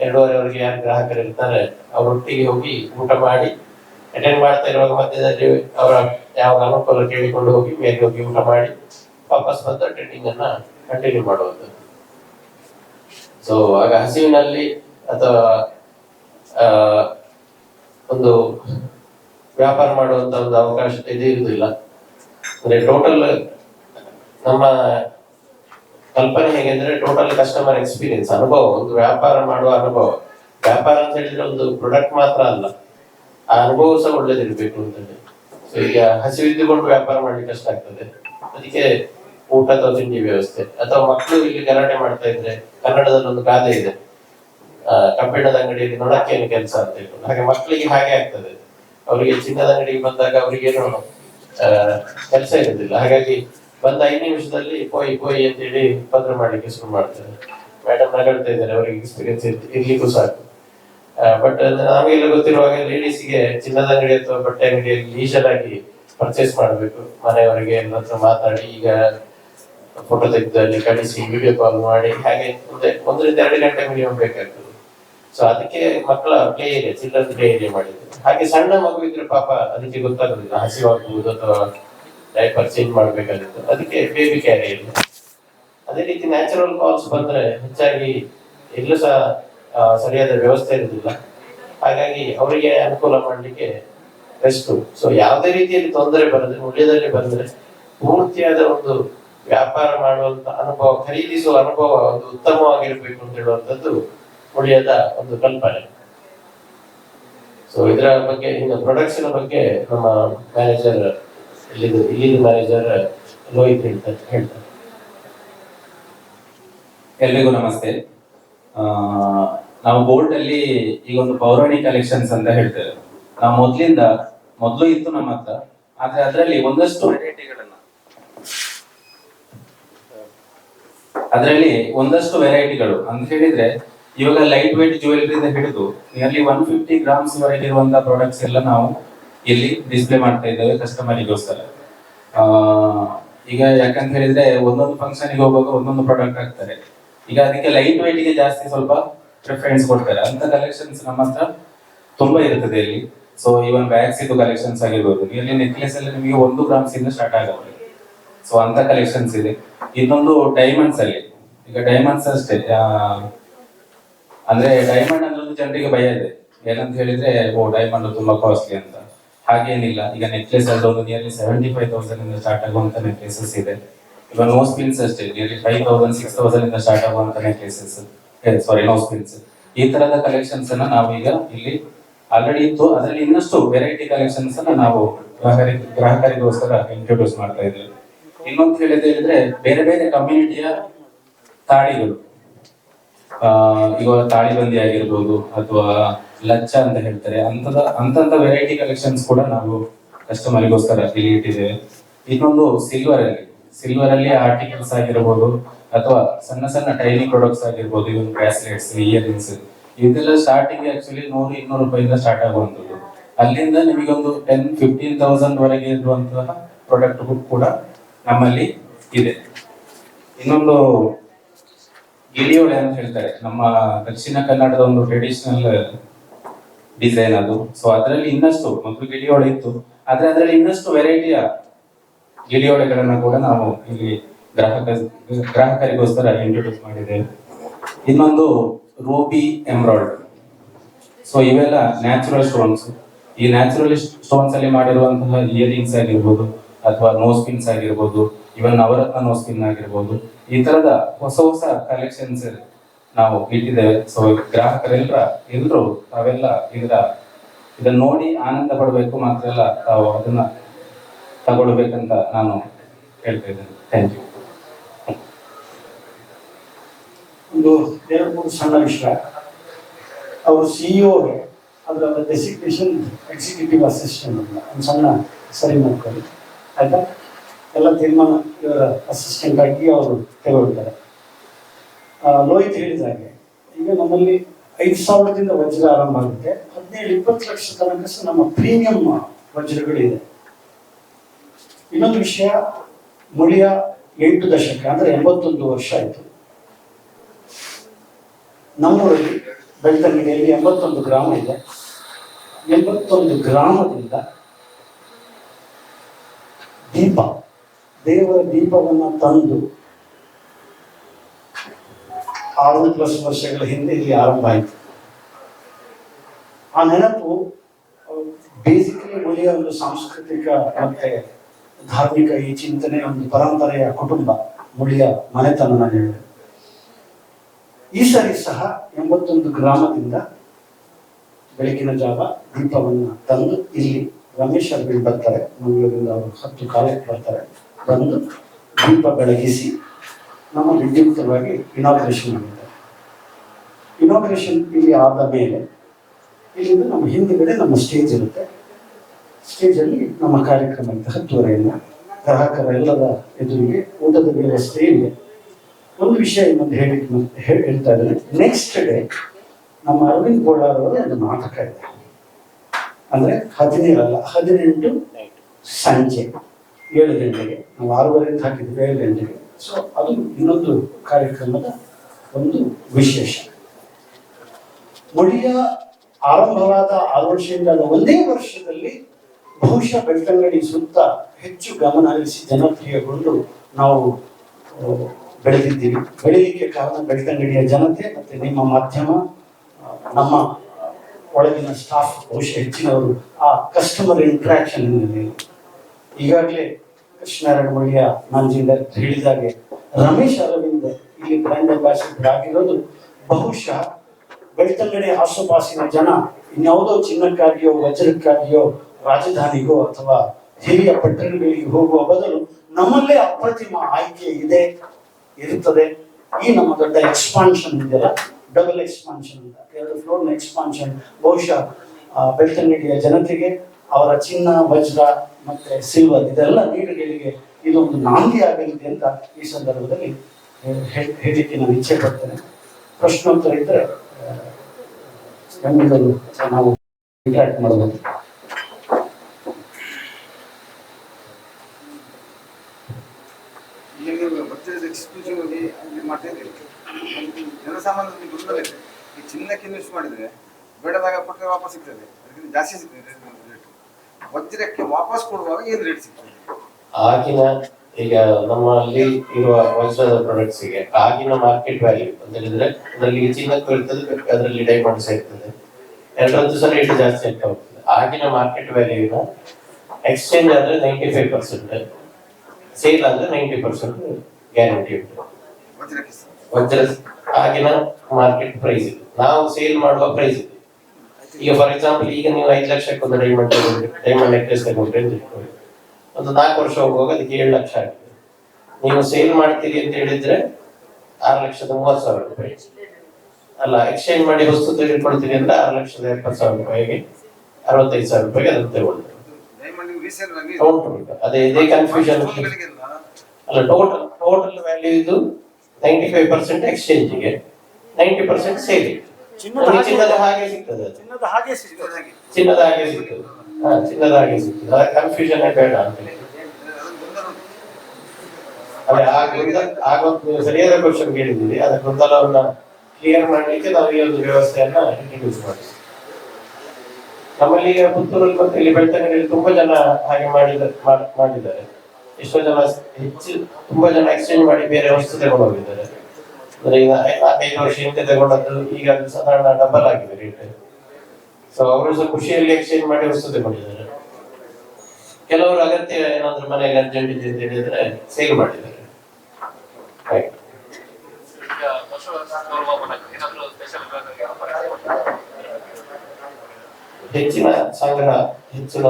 ಎರಡೂವರೆವರೆಗೆ ಯಾರು ಗ್ರಾಹಕರು ಇರ್ತಾರೆ ಅವರೊಟ್ಟಿಗೆ ಹೋಗಿ ಊಟ ಮಾಡಿ ಅಟೆಂಡ್ ಮಾಡ್ತಾ ಇರುವಾಗ ಮಧ್ಯದಲ್ಲಿ ಅವರ ಯಾವ ಅನುಕೂಲ ಕೇಳಿಕೊಂಡು ಹೋಗಿ ಮೇಲೆ ಹೋಗಿ ಊಟ ಮಾಡಿ ವಾಪಸ್ ಬಂದು ಟ್ರೆಂಡಿಂಗ್ ಅನ್ನ ಕಂಟಿನ್ಯೂ ಮಾಡುವಂಥದ್ದು. ಸೊ ಆಗ ಹಸಿವಿನಲ್ಲಿ ಅಥವಾ ಒಂದು ವ್ಯಾಪಾರ ಮಾಡುವಂತ ಒಂದು ಅವಕಾಶ ಇದು ಇರುವುದಿಲ್ಲ ಅಂದ್ರೆ ಟೋಟಲ್ ನಮ್ಮ ಕಲ್ಪನೆ ಹೇಗೆಂದ್ರೆ ಟೋಟಲ್ ಕಸ್ಟಮರ್ ಎಕ್ಸ್ಪೀರಿಯನ್ಸ್ ಅನುಭವ, ಒಂದು ವ್ಯಾಪಾರ ಮಾಡುವ ಅನುಭವ. ವ್ಯಾಪಾರ ಅಂತ ಹೇಳಿದ್ರೆ ಒಂದು ಪ್ರಾಡಕ್ಟ್ ಮಾತ್ರ ಅಲ್ಲ. ಆ ಅನುಭವ ಸಹ ಒಳ್ಳೇದಿರ್ಬೇಕು ಅಂತ ಸೊ ಈಗ ಹಸಿವಿದ್ದುಕೊಂಡು ವ್ಯಾಪಾರ ಮಾಡ್ಲಿಕ್ಕೆ ಕಷ್ಟ ಆಗ್ತದೆ. ಅದಕ್ಕೆ ಊಟ ಅಥವಾ ತಿಂಡಿ ವ್ಯವಸ್ಥೆ. ಅಥವಾ ಮಕ್ಕಳು ಇಲ್ಲಿ ಗಲಾಟೆ ಮಾಡ್ತಾ ಇದ್ರೆ ಕನ್ನಡದಲ್ಲಿ ಒಂದು ಗಾದೆ ಇದೆ. ಕಬ್ಬಿಣದ ಅಂಗಡಿಯಲ್ಲಿ ನೊಣಕ್ಕೇನು ಕೆಲಸ ಅಂತ ಹೇಳ್ಕೊಂಡು ಹಾಗೆ ಮಕ್ಕಳಿಗೆ ಹಾಗೆ ಆಗ್ತದೆ. ಅವರಿಗೆ ಚಿನ್ನದ ಅಂಗಡಿಗೆ ಬಂದಾಗ ಅವರಿಗೇನು ಕೆಲಸ ಇರುದಿಲ್ಲ. ಹಾಗಾಗಿ ಬಂದ ಐದು ನಿಮಿಷದಲ್ಲಿ ಪೋಯ್ ಅಂತ ಹೇಳಿ ಪತ್ರ ಮಾಡ್ಲಿಕ್ಕೆ ಶುರು ಮಾಡ್ತಾರೆ. ಮೇಡಮ್ ನಗಳ್ತಾ ಇದ್ದಾರೆ. ಅವರಿಗೆ ಎಕ್ಸ್ಪೀರಿಯನ್ಸ್ ಇರ್ಲಿಕ್ಕೂ ಸಾಕು. ಬಟ್ ನಮಗೆಲ್ಲ ಗೊತ್ತಿರುವಾಗ ಲೇಡೀಸ್ಗೆ ಚಿನ್ನದ ಅಂಗಡಿ ಅಥವಾ ಬಟ್ಟೆ ಅಂಗಡಿಯಲ್ಲಿ ಲೀಜರ್ ಆಗಿ ಪರ್ಚೇಸ್ ಮಾಡಬೇಕು. ಮನೆಯವರಿಗೆ ಎಲ್ಲತ್ರ ಮಾತಾಡಿ, ಈಗ ಫೋಟೋ ತೆಗೆದು ಅಲ್ಲಿ ಕಳಿಸಿ ವಿಡಿಯೋ ಕಾಲ್ ಮಾಡಿ, ಹಾಗೆ ಒಂದೇ ಒಂದರಿಂದ ಎರಡು ಗಂಟೆ ಮಿನಿಮಮ್ ಬೇಕಾಗ್ತದೆ. ಸೊ ಅದಕ್ಕೆ ಮಕ್ಕಳ play area children play area ಮಾಡಿದ್ರು. ಹಾಗೆ ಸಣ್ಣ ಮಗು ಇದ್ರೆ ಪಾಪ ಅದಕ್ಕೆ ಗೊತ್ತಾಗುದಿಲ್ಲ ಹಸಿವಾಗುವುದು ಅಥವಾ ಡೈಪರ್ ಚೇಂಜ್ ಮಾಡ್ಬೇಕಾಗಿತ್ತು. ಅದಕ್ಕೆ ಬೇಬಿ ಕ್ಯಾರಿಯರ್ ಅದೇ ರೀತಿ ನ್ಯಾಚುರಲ್ ಕಾಲ್ಸ್ ಬಂದ್ರೆ ಹೆಚ್ಚಾಗಿ ಎಲ್ಲೂ ಸಹ ಸರಿಯಾದ ವ್ಯವಸ್ಥೆ ಇರಲಿಲ್ಲ ಹಾಗಾಗಿ ಅವರಿಗೆ ಅನುಕೂಲ ಮಾಡಲಿಕ್ಕೆ ಬೆಸ್ಟು ಸೊ ಯಾವುದೇ ರೀತಿಯಲ್ಲಿ ತೊಂದರೆ ಬರದೆ ಮುಳ್ಯದಲ್ಲಿ ಬಂದ್ರೆ ಪೂರ್ತಿಯಾದ ಒಂದು ವ್ಯಾಪಾರ ಮಾಡುವಂತ ಅನುಭವ, ಖರೀದಿಸುವ ಅನುಭವ ಒಂದು ಉತ್ತಮವಾಗಿರ್ಬೇಕು ಅಂತ ಹೇಳುವಂಥದ್ದು ಮುಳಿಯದ ಒಂದು ಕಲ್ಪನೆ. ಸೊ ಇದರ ಬಗ್ಗೆ, ಇನ್ನು ಪ್ರೊಡಕ್ಷನ್ ಬಗ್ಗೆ ನಮ್ಮ ಮ್ಯಾನೇಜರ್ ಇಲ್ಲಿದ್ದು ಇಲ್ಲಿನ ಮ್ಯಾನೇಜರ್ ಲೋಹಿತ್ ಹೇಳ್ತಾರೆ ಹೇಳ್ತಾರೆ. ಎಲ್ರಿಗೂ ನಮಸ್ತೆ. ನಾವು ಬೋರ್ಡ್ ಅಲ್ಲಿ ಈಗ ಒಂದು ಪೌರಾಣಿ ಕಲೆಕ್ಷನ್ಸ್ ಅಂತ ಹೇಳ್ತೇವೆ. ನಾವು ಮೊದ್ಲಿಂದ, ಮೊದಲು ಇತ್ತು ನಮ್ಮ ಹತ್ರ, ಆದ್ರೆ ಅದರಲ್ಲಿ ಒಂದಷ್ಟು ವೆರೈಟಿಗಳನ್ನ ಅದರಲ್ಲಿ ಒಂದಷ್ಟು ವೆರೈಟಿಗಳು ಅಂತ ಹೇಳಿದ್ರೆ, ಇವಾಗ ಲೈಟ್ ವೇಟ್ ಜ್ಯುವೆಲರಿಯಿಂದ ಹಿಡಿದು ನಿಯರ್ಲಿ ಒನ್ ಫಿಫ್ಟಿ ಗ್ರಾಮ್ಸ್ ವರೆಗೆ ಇರುವಂತಹ ಪ್ರಾಡಕ್ಟ್ಸ್ ಎಲ್ಲ ನಾವು ಇಲ್ಲಿ ಡಿಸ್ಪ್ಲೇ ಮಾಡ್ತಾ ಇದ್ದೇವೆ ಕಸ್ಟಮರಿಗೋಸ್ಕರ ಈಗ ಯಾಕಂತ ಹೇಳಿದ್ರೆ ಒಂದೊಂದು ಫಂಕ್ಷನ್ಗೆ ಹೋಗುವಾಗ ಒಂದೊಂದು ಪ್ರಾಡಕ್ಟ್ ಹಾಕ್ತಾರೆ. ಈಗ ಅದಕ್ಕೆ ಲೈಟ್ ವೇಟ್ ಜಾಸ್ತಿ ಸ್ವಲ್ಪ ಪ್ರಿಫರೆನ್ಸ್ ಕೊಡ್ತಾರೆ. ಅಂತ ಕಲೆಕ್ಷನ್ಸ್ ನಮ್ಮ ಹತ್ರ ತುಂಬಾ ಇರ್ತದೆ ಇಲ್ಲಿ. ಸೊ ಇವನ್ ಬ್ಯಾಗ್ಸ್ ಇದು ಕಲೆಕ್ಷನ್ಸ್ ಆಗಿರ್ಬೋದು. ಇಲ್ಲಿ ನೆಕ್ಲೆಸ್ ಅಲ್ಲಿ ನಿಮಗೆ ಒಂದು ಗ್ರಾಮ್ಸ್ ಇಂದ ಸ್ಟಾರ್ಟ್ ಆಗುತ್ತೆ ಸೊ ಅಂತ ಕಲೆಕ್ಷನ್ಸ್ ಇದೆ. ಇನ್ನೊಂದು ಡೈಮಂಡ್ಸ್ ಅಲ್ಲಿ. ಈಗ ಡೈಮಂಡ್ಸ್ ಅಷ್ಟೇ. ಅಂದ್ರೆ ಡೈಮಂಡ್ ಅಂದ್ರೆ ಜನರಿಗೆ ಭಯ ಇದೆ. ಏನಂತ ಹೇಳಿದ್ರೆ, ಓ ಡೈಮಂಡ್ ತುಂಬಾ ಕಾಸ್ಟ್ಲಿ ಅಂತ. ಹಾಗೇನಿಲ್ಲ. ಈಗ ನೆಕ್ಲೆಸ್ ಅಲ್ಲಿ ಒಂದು ನಿಯರ್ಲಿ ಸೆವೆಂಟಿ ಫೈವ್ ತೌಸಂಡ್ ಇಂದ ಸ್ಟಾರ್ಟ್ ಆಗುವಂತ ನೆಕ್ಲೆಸಸ್ ಇದೆ. ಈಗ ನೋ ಸ್ಪಿನ್ಸ್ ಅಷ್ಟೇ nearly five thousand six thousand ಇಂದ ಸ್ಟಾರ್ಟ್ ಆಗುವಂತ ಕೇಸಸ್ ಸಾರಿ ನೋ ಸ್ಪಿನ್ಸ್ ಈ ತರದ ಕಲೆಕ್ಷನ್ಸ್ ಅನ್ನ ನಾವು ಈಗ ಇಲ್ಲಿ ಆಲ್ರೆಡಿ ಇತ್ತು ಅದರಲ್ಲಿ ಇನ್ನಷ್ಟು ವೆರೈಟಿ ಕಲೆಕ್ಷನ್ಸ್ ಅನ್ನ ನಾವು ಗ್ರಾಹಕರಿಗೆ ಗ್ರಾಹಕರಿಗೋಸ್ಕರ ಇಂಟ್ರೊಡ್ಯೂಸ್ ಮಾಡ್ತಾ ಇದ್ದೇವೆ ಇನ್ನೊಂದು ಹೇಳಿದ್ರೆ ಹೇಳಿದ್ರೆ, ಬೇರೆ ಬೇರೆ ಕಮ್ಯುನಿಟಿಯ ತಾಳಿಗಳು. ಈಗ ತಾಳಿಬಂದಿ ಆಗಿರ್ಬೋದು, ಅಥವಾ ಲಚ್ಚ ಅಂತ ಹೇಳ್ತಾರೆ ಅಂತದ ಅಂತಂತ ವೆರೈಟಿ ಕಲೆಕ್ಷನ್ಸ್ ಕೂಡ ನಾವು ಕಸ್ಟಮರಿಗೋಸ್ಕರ ಇಲ್ಲಿ ಇಟ್ಟಿದ್ದೇವೆ. ಇನ್ನೊಂದು ಸಿಲ್ವರ್ ಅಲ್ಲಿ. ಸಿಲ್ವರ್ ಅಲ್ಲಿ ಆರ್ಟಿಕಲ್ಸ್ ಆಗಿರ್ಬೋದು ಅಥವಾ ಸಣ್ಣ ಸಣ್ಣ ಟೈನಿ ಪ್ರಾಡಕ್ಟ್ಸ್ ಆಗಿರ್ಬೋದು ಇವನ್ ಬ್ರಾಸ್ಲೆಟ್ಸ್ ಇಯರಿಂಗ್ಸ್ ಇದೆಲ್ಲ ಸ್ಟಾರ್ಟಿಂಗ್ ಆಕ್ಚುಲಿ ನೂರು ಇನ್ನೂರು ರೂಪಾಯಿಂದ ಸ್ಟಾರ್ಟ್ ಆಗುವಂಥದ್ದು. ಅಲ್ಲಿಂದ ನಿಮಗೊಂದು ಟೆನ್ ಫಿಫ್ಟೀನ್ ತೌಸಂಡ್ ವರೆಗೆ ಇರುವಂತಹ ಪ್ರಾಡಕ್ಟ್ ಕೂಡ ನಮ್ಮಲ್ಲಿ ಇದೆ. ಇನ್ನೊಂದು ಗಿಳಿಯೋಳೆ ಅಂತ ಹೇಳ್ತಾರೆ. ನಮ್ಮ ದಕ್ಷಿಣ ಕನ್ನಡದ ಒಂದು ಟ್ರೆಡಿಷನಲ್ ಡಿಸೈನ್ ಅದು. ಸೊ ಅದರಲ್ಲಿ ಇನ್ನಷ್ಟು ಮೊದಲು ಗಿಳಿಯೋಳೆ ಇತ್ತು. ಆದ್ರೆ ಅದರಲ್ಲಿ ಇನ್ನಷ್ಟು ವೆರೈಟಿಯ ಗಿಳಿಯೋಳೆಗಳನ್ನ ಕೂಡ ನಾವು ಇಲ್ಲಿ ಗ್ರಾಹಕ, ಗ್ರಾಹಕರಿಗೋಸ್ಕರ ಇಂಟ್ರೊಡ್ಯೂಸ್ ಮಾಡಿದೆ. ಇನ್ನೊಂದು ರೂಬಿ ಎಂಬ್ರಾಯ್ಡ್ರಿ ಸೊ ಇವೆಲ್ಲ ನ್ಯಾಚುರಲ್ ಸ್ಟೋನ್ಸ್ ಈ ನ್ಯಾಚುರಲ್ ಸ್ಟೋನ್ಸ್ ಅಲ್ಲಿ ಮಾಡಿರುವಂತಹ ಇಯರಿಂಗ್ಸ್ ಆಗಿರ್ಬೋದು ಅಥವಾ ನೋಸ್ ಪಿನ್ಸ್ ಆಗಿರ್ಬೋದು ಇವನ್ ನವರತ್ನ ನೋಸ್ ಪಿನ್ ಆಗಿರ್ಬೋದು, ಈ ತರದ ಹೊಸ ಹೊಸ ಕಲೆಕ್ಷನ್ಸ್ ನಾವು ಇಟ್ಟಿದ್ದೇವೆ. ಸೊ ಗ್ರಾಹಕರೆಲ್ಲರ ಎಲ್ಲರೂ ತಾವೆಲ್ಲ ಇದರ, ಇದನ್ನ ನೋಡಿ ಆನಂದ ಪಡಬೇಕು ಮಾತ್ರ ಅಲ್ಲ, ತಾವು ಅದನ್ನ ತಗೊಳ್ಬೇಕಂತ ನಾನು ಹೇಳ್ತಾ ಇದ್ದೇನೆ. ಥ್ಯಾಂಕ್ ಯು ಒಂದು ಎರಡು, ಮೂರು ಸಣ್ಣ ವಿಷಯ. ಅವರು ಸಿಇಒ ಅದರ ಡೆಸಿಗ್ನೇಷನ್ ಎಕ್ಸಿಕ್ಯೂಟಿವ್ ಅಸಿಸ್ಟೆಂಟ್ ಅಂತ. ಒಂದು ಸಣ್ಣ ಸರಿ ಮಾಡ್ಕೊಳ್ಳಿ. ಆಯ್ತಾ? ಎಲ್ಲ ತೀರ್ಮಾನ ಇವರ ಅಸಿಸ್ಟೆಂಟ್ ಆಗಿ ಅವರು ತೆಗೊಳ್ತಾರೆ. ಲೋಹಿತ್ ಹೇಳಿದ ಹಾಗೆ, ಈಗ ನಮ್ಮಲ್ಲಿ ಐದು ಸಾವಿರದಿಂದ ವಜ್ರ ಆರಂಭ ಆಗುತ್ತೆ. ಹದಿನೇಳು, ಇಪ್ಪತ್ತು ಲಕ್ಷ ತನಕ ನಮ್ಮ ಪ್ರೀಮಿಯಂ ವಜ್ರಗಳಿದೆ. ಇನ್ನೊಂದು ವಿಷಯ, ಮುಳಿಯ ಎಂಟು ದಶಕ, ಅಂದ್ರೆ ಎಂಬತ್ತೊಂದು ವರ್ಷ ಆಯಿತು. ನಮ್ಮೂರಲ್ಲಿ, ಬೆಳ್ತಂಗಡಿಯಲ್ಲಿ ಎಂಬತ್ತೊಂದು ಗ್ರಾಮ ಇದೆ. ಎಂಬತ್ತೊಂದು ಗ್ರಾಮದಿಂದ ದೀಪ, ದೇವರ ದೀಪವನ್ನು ತಂದು ಆರು ಪ್ಲಸ್ ವರ್ಷಗಳ ಹಿಂದೆ ಇಲ್ಲಿ ಆರಂಭ ಆಯಿತು. ಆ ನೆನಪು ಬೇಸಿಕಲಿ ಮುಳಿಯ ಒಂದು ಸಾಂಸ್ಕೃತಿಕ ಮತ್ತೆ ಧಾರ್ಮಿಕ ಈ ಚಿಂತನೆ ಒಂದು ಪರಂಪರೆಯ ಕುಟುಂಬ ಮುಳಿಯ ಮನೆತನ ನಾನು ಹೇಳಿದೆ. ಈ ಸರಿ ಸಹ ಎಂಬತ್ತೊಂದು ಗ್ರಾಮದಿಂದ ಬೆಳಗಿನ ಜಾವ ದೀಪವನ್ನು ತಂದು ಇಲ್ಲಿ ರಮೇಶ್ ಅರ್ಬಿಲ್ ಬರ್ತಾರೆ, ಮಂಗಳೂರಿಂದ ಅವರು ಹತ್ತು ಕಾಲಕ್ಕೆ ಬರ್ತಾರೆ, ಬಂದು ದೀಪ ಬೆಳಗಿಸಿ ನಮ್ಮ ವಿದ್ಯುಕ್ತವಾಗಿ ಇನಾಗ್ರೇಷನ್ ಮಾಡಿದ್ದಾರೆ ಇನಾಗ್ರೇಷನ್ ಇಲ್ಲಿ ಆದ ಮೇಲೆ ಇಲ್ಲಿಂದ ನಮ್ಮ ಹಿಂದುಗಡೆ ನಮ್ಮ ಸ್ಟೇಜ್ ಇರುತ್ತೆ. ಸ್ಟೇಜಲ್ಲಿ ನಮ್ಮ ಕಾರ್ಯಕ್ರಮ ಇರುತ್ತೆ ಹತ್ತುವರೆಯಿಂದ ಗ್ರಾಹಕರೆಲ್ಲರ ಎದುರಿಗೆ ಊಟದ ವ್ಯವಸ್ಥೆ ಇದೆ. ಒಂದು ವಿಷಯ ಇನ್ನೊಂದು ಹೇಳಿ ಹೇಳ್ತಾ ಇದ್ದೇನೆ. ನೆಕ್ಸ್ಟ್ ಡೇ ನಮ್ಮ ಅರವಿಂದ್ ಗೋಳಾರ್ ಅವರ ಒಂದು ನಾಟಕ ಇದೆ ಅಂದ್ರೆ ಹದಿನೇಳಲ್ಲ ಹದಿನೆಂಟು ಸಂಜೆ, ಏಳು ಗಂಟೆಗೆ. ನಾವು ಆರೂವರೆಯಿಂದ ಹಾಕಿದ್ವಿ ಏಳು ಗಂಟೆಗೆ. ಸೊ ಅದು ಇನ್ನೊಂದು ಕಾರ್ಯಕ್ರಮದ ಒಂದು ವಿಶೇಷ. ಮುಡಿಯ ಆರಂಭವಾದ ಆರು ಒಂದೇ ವರ್ಷದಲ್ಲಿ ಬಹುಶಃ ಬೆಳ್ತಂಗಡಿ ಸುತ್ತ ಹೆಚ್ಚು ಗಮನ ಹರಿಸಿ ಜನಪ್ರಿಯಗೊಂಡು ನಾವು ಬೆಳೆದಿದ್ದೀವಿ. ಬೆಳೀಲಿಕ್ಕೆ ಕಾರಣ ಬೆಳ್ತಂಗಡಿಯ ಜನತೆ ಮತ್ತೆ ನಿಮ್ಮ ಮಾಧ್ಯಮ ನಮ್ಮ ಒಳಗಿನ ಸ್ಟಾಫ್ ಬಹುಶಃ ಹೆಚ್ಚಿನವರು ಆ ಕಸ್ಟಮರ್ ಇಂಟ್ರಾಕ್ಷನ್ ಈಗಾಗಲೇ ಕೃಷ್ಣಾರಾಯಣ ಮುಳಿಯ ಮಾಂಜಿಂದ ಹೇಳಿದಾಗೆ ರಮೇಶ್ ಅರವಿಂದ್ ಇಲ್ಲಿ ಬ್ರ್ಯಾಂಡ್ ಅಂಬಾಸಿಡರ್ ಆಗಿರೋದು ಬಹುಶಃ ಬೆಳ್ತಂಗಡಿ ಆಸುಪಾಸಿನ ಜನ ಇನ್ಯಾವುದೋ ಚಿನ್ನಕ್ಕಾಗಿಯೋ ವಜ್ರಕ್ಕಾಗಿಯೋ ರಾಜಧಾನಿಗೋ ಅಥವಾ ಹಿರಿಯ ಪಟ್ಟಣಗಳಿಗೆ ಹೋಗುವ ಬದಲು ನಮ್ಮಲ್ಲೇ ಅಪ್ರತಿಮ ಆಯ್ಕೆ ಇದೆ, ಇರುತ್ತದೆ. ಈ ನಮ್ಮ ದೊಡ್ಡ ಎಕ್ಸ್ಪಾನ್ಷನ್ ಇದೆಯಲ್ಲ ಡಬಲ್ ಎಕ್ಸ್ಪಾನ್ಷನ್ ಅಂತ. ಎರಡು ಫ್ಲೋರ್ನ ಎಕ್ಸ್ಪಾನ್ಷನ್ ಬಹುಶಃ ಬೆಳ್ತಂಗಡಿಯ ಜನತೆಗೆ ಅವರ ಚಿನ್ನ, ವಜ್ರ ಮತ್ತೆ ಸಿಲ್ವರ್ ಇದೆಲ್ಲ ನೀಡುಗಳಿಗೆ ಇದೊಂದು ನಾಂದಿ ಆಗಲಿದೆ ಅಂತ ಈ ಸಂದರ್ಭದಲ್ಲಿ ಹೇಳಿಕೆ ನಾನು ಇಚ್ಛೆ ಪಡ್ತೇನೆ. ಪ್ರಶ್ನೋತ್ತರ ಖಂಡಿತರು ನಾವು ಇಂಟ್ರಾಕ್ಟ್ ಮಾಡಬಹುದು ಇಲ್ಲಿ ನೀವು ಬರ್ತಿರೋದು ಎಕ್ಸ್ಕ್ಲೂಸಿವ್ ಆಗಿ ಅಲ್ಲಿ ಮಾಡ್ತಾ ಇದ್ದೀರಿ ಜನಸಾಮಾನ್ಯರಿಗೆ ಗೊಂದಲ ಈ ಚಿನ್ನಕ್ಕೆ ಇನ್ವೆಸ್ಟ್ ಮಾಡಿದ್ರೆ ಬೇಡದಾಗ ಕೊಟ್ಟರೆ ವಾಪಸ್ ಸಿಗ್ತದೆ. ಅದಕ್ಕಿಂತ ಜಾಸ್ತಿ ಸಿಗ್ತದೆ ರೇಟ್ ವಜ್ರಕ್ಕೆ ವಾಪಸ್ ಕೊಡುವಾಗ ಏನು ರೇಟ್ ಸಿಗ್ತದೆ? ಆಗಿನ ಈಗ ನಮ್ಮಲ್ಲಿ ಇರುವ ವಜ್ರದ ಪ್ರಾಡಕ್ಟ್ಸ್ಗೆ ಆಗಿನ ಮಾರ್ಕೆಟ್ ವ್ಯಾಲ್ಯೂ ಅಂತ ಹೇಳಿದ್ರೆ ಅದರಲ್ಲಿ ಚಿನ್ನಕ್ಕೂ ಇರ್ತದೆ ಅದರಲ್ಲಿ ಡೈಮಂಡ್ಸ್ ಇರ್ತದೆ. ಎರಡರದ್ದು ಸಹ ರೇಟ್ ಜಾಸ್ತಿ ಆಗ್ತಾ ಹೋಗ್ತದೆ. ಆಗಿನ ಮಾರ್ಕೆಟ್ ವ್ಯಾಲ್ಯೂನ ಎಕ್ಸ್ಚೇಂಜ್ ಆದ್ರೆ ನೈಂಟಿ ಫೈವ್ ಪರ್ಸೆಂಟ್ ಸೇಲ್ ಆದ್ರೆ ನೈಂಟಿ ಪರ್ಸೆಂಟ್ ಗ್ಯಾರಂಟಿ ಉಂಟು. ವಜ್ರ ಆಗಿನ ಮಾರ್ಕೆಟ್ ಪ್ರೈಸ್ ಇದು. ನಾವು ಸೇಲ್ ಮಾಡುವ ಪ್ರೈಸ್ ಇದು. ಈಗ ಫಾರ್ ಎಕ್ಸಾಂಪಲ್ ಈಗ ನೀವು ಐದು ಲಕ್ಷಕ್ಕೆ ಒಂದು ಡೈಮಂಡ್ ತಗೊಂಡ್ರಿ ಡೈಮಂಡ್ ನೆಕ್ಲೆಸ್ ತಗೊಂಡ್ರಿ ಅಂತ ಇಟ್ಕೊಳ್ಳಿ. ಒಂದು ನಾಲ್ಕು ವರ್ಷ ಹೋಗುವಾಗ ಅದಕ್ಕೆ ಏಳು ಲಕ್ಷ ಆಗ್ತದೆ. ನೀವು ಸೇಲ್ ಮಾಡ್ತೀರಿ ಅಂತ ಹೇಳಿದ್ರೆ ಆರು ಲಕ್ಷದ ಮೂವತ್ತು ಸಾವಿರ ರೂಪಾಯಿ. ಅಲ್ಲ ಎಕ್ಸ್ಚೇಂಜ್ ಮಾಡಿ ವಸ್ತು ತೆಗೆದುಕೊಳ್ತೀರಿ ಅಂದ್ರೆ ಆರು ಲಕ್ಷದ ಎಪ್ಪತ್ತು ಸಾವಿರ ರೂಪಾಯಿಗೆ ಅರವತ್ತೈದು ಸಾವಿರ ರೂಪಾಯಿಗೆ ಅದನ್ನು ತಗೊಂಡ್ರಿ. ಉಂಟು ಅದೇ ಇದೇ ಕನ್ಫ್ಯೂಷನ್ ಅಲ್ಲ ಟೋಟಲ್ ಟೋಟಲ್ ವ್ಯಾಲ್ಯೂ ಇದು ನೈಂಟಿ ಫೈವ್ ಪರ್ಸೆಂಟ್ ಎಕ್ಸ್ಚೇಂಜಿಗೆ ನೈಂಟಿ ಪರ್ಸೆಂಟ್ ಸೇಲಿಂಗ್ ಚಿನ್ನದ ಹಾಗೆ- ಸಿಗ್ತದೆ ಚಿನ್ನದ ಹಾಗೆ ಸಿಗ್ತದೆ ಚಿನ್ನದ ಹಾಗೆ ಸಿಗ್ತದೆ. ಹಾ ಚಿನ್ನದ ಹಾಗೆ ಸಿಗ್ತದೆ. ಅದ ಕನ್ಫ್ಯೂಷನ್ ಬೇಡ ಅಂತ ಅದೇ ಆ ಗೊಂದಲ ಆಗ ನೀವು ಸರಿಯಾದ ಕ್ವಶನ್ ಕೇಳಿದ್ದೀರಿ. ಅದ ಗೊಂದಲವನ್ನ ಕ್ಲಿಯರ್ ಮಾಡಲಿಕ್ಕೆ ನಾವು ಈ ಒಂದು ವ್ಯವಸ್ಥೆಯನ್ನ ಇಂಟ್ರೊಡ್ಯೂಸ್ ಮಾಡಿ ನಮ್ಮಲ್ಲಿ ಪುತ್ತೂರಲ್ಲಿ ಮತ್ತೆ ಇಲ್ಲಿ ಬೆಳ್ತಂಗಡಿಯಲ್ಲಿ ತುಂಬಾ ಜನ ಹಾಗೆ ಮಾಡಿದ ಮಾಡ್- ಮಾಡಿದ್ದಾರೆ. ಎಷ್ಟೋ ಜನ ಹೆಚ್ಚು ತುಂಬಾ ಜನ ಎಕ್ಸ್ಚೇಂಜ್ ಮಾಡಿ ಬೇರೆ ವಸ್ತು ತಗೊಂಡು ಹೋಗಿದ್ದಾರೆ ಅಂದ್ರೆ ಈಗ ನಾಲ್ಕೈದು ವರ್ಷ ಹಿಂದೆ ತಗೊಂಡದ್ದು ಈಗ ಸಾಧಾರಣ ಡಬಲ್ ಆಗಿದೆ ರೇಟ್ ಸೊ ಅವರು ಸಹ ಖುಷಿಯಲ್ಲಿ ಎಕ್ಸ್ಚೇಂಜ್ ಮಾಡಿ ವಸ್ತು ತಗೊಂಡಿದ್ದಾರೆ. ಕೆಲವರು ಅಗತ್ಯ ಏನಾದ್ರು ಮನೆಗೆ ಅರ್ಜೆಂಟ್ ಇದೆ ಅಂತ ಹೇಳಿದ್ರೆ ಸೇಲ್ ಮಾಡಿದ್ದಾರೆ. ಹೆಚ್ಚಿನ ಸಂಗ್ರಹ, ಹೆಚ್ಚಿನ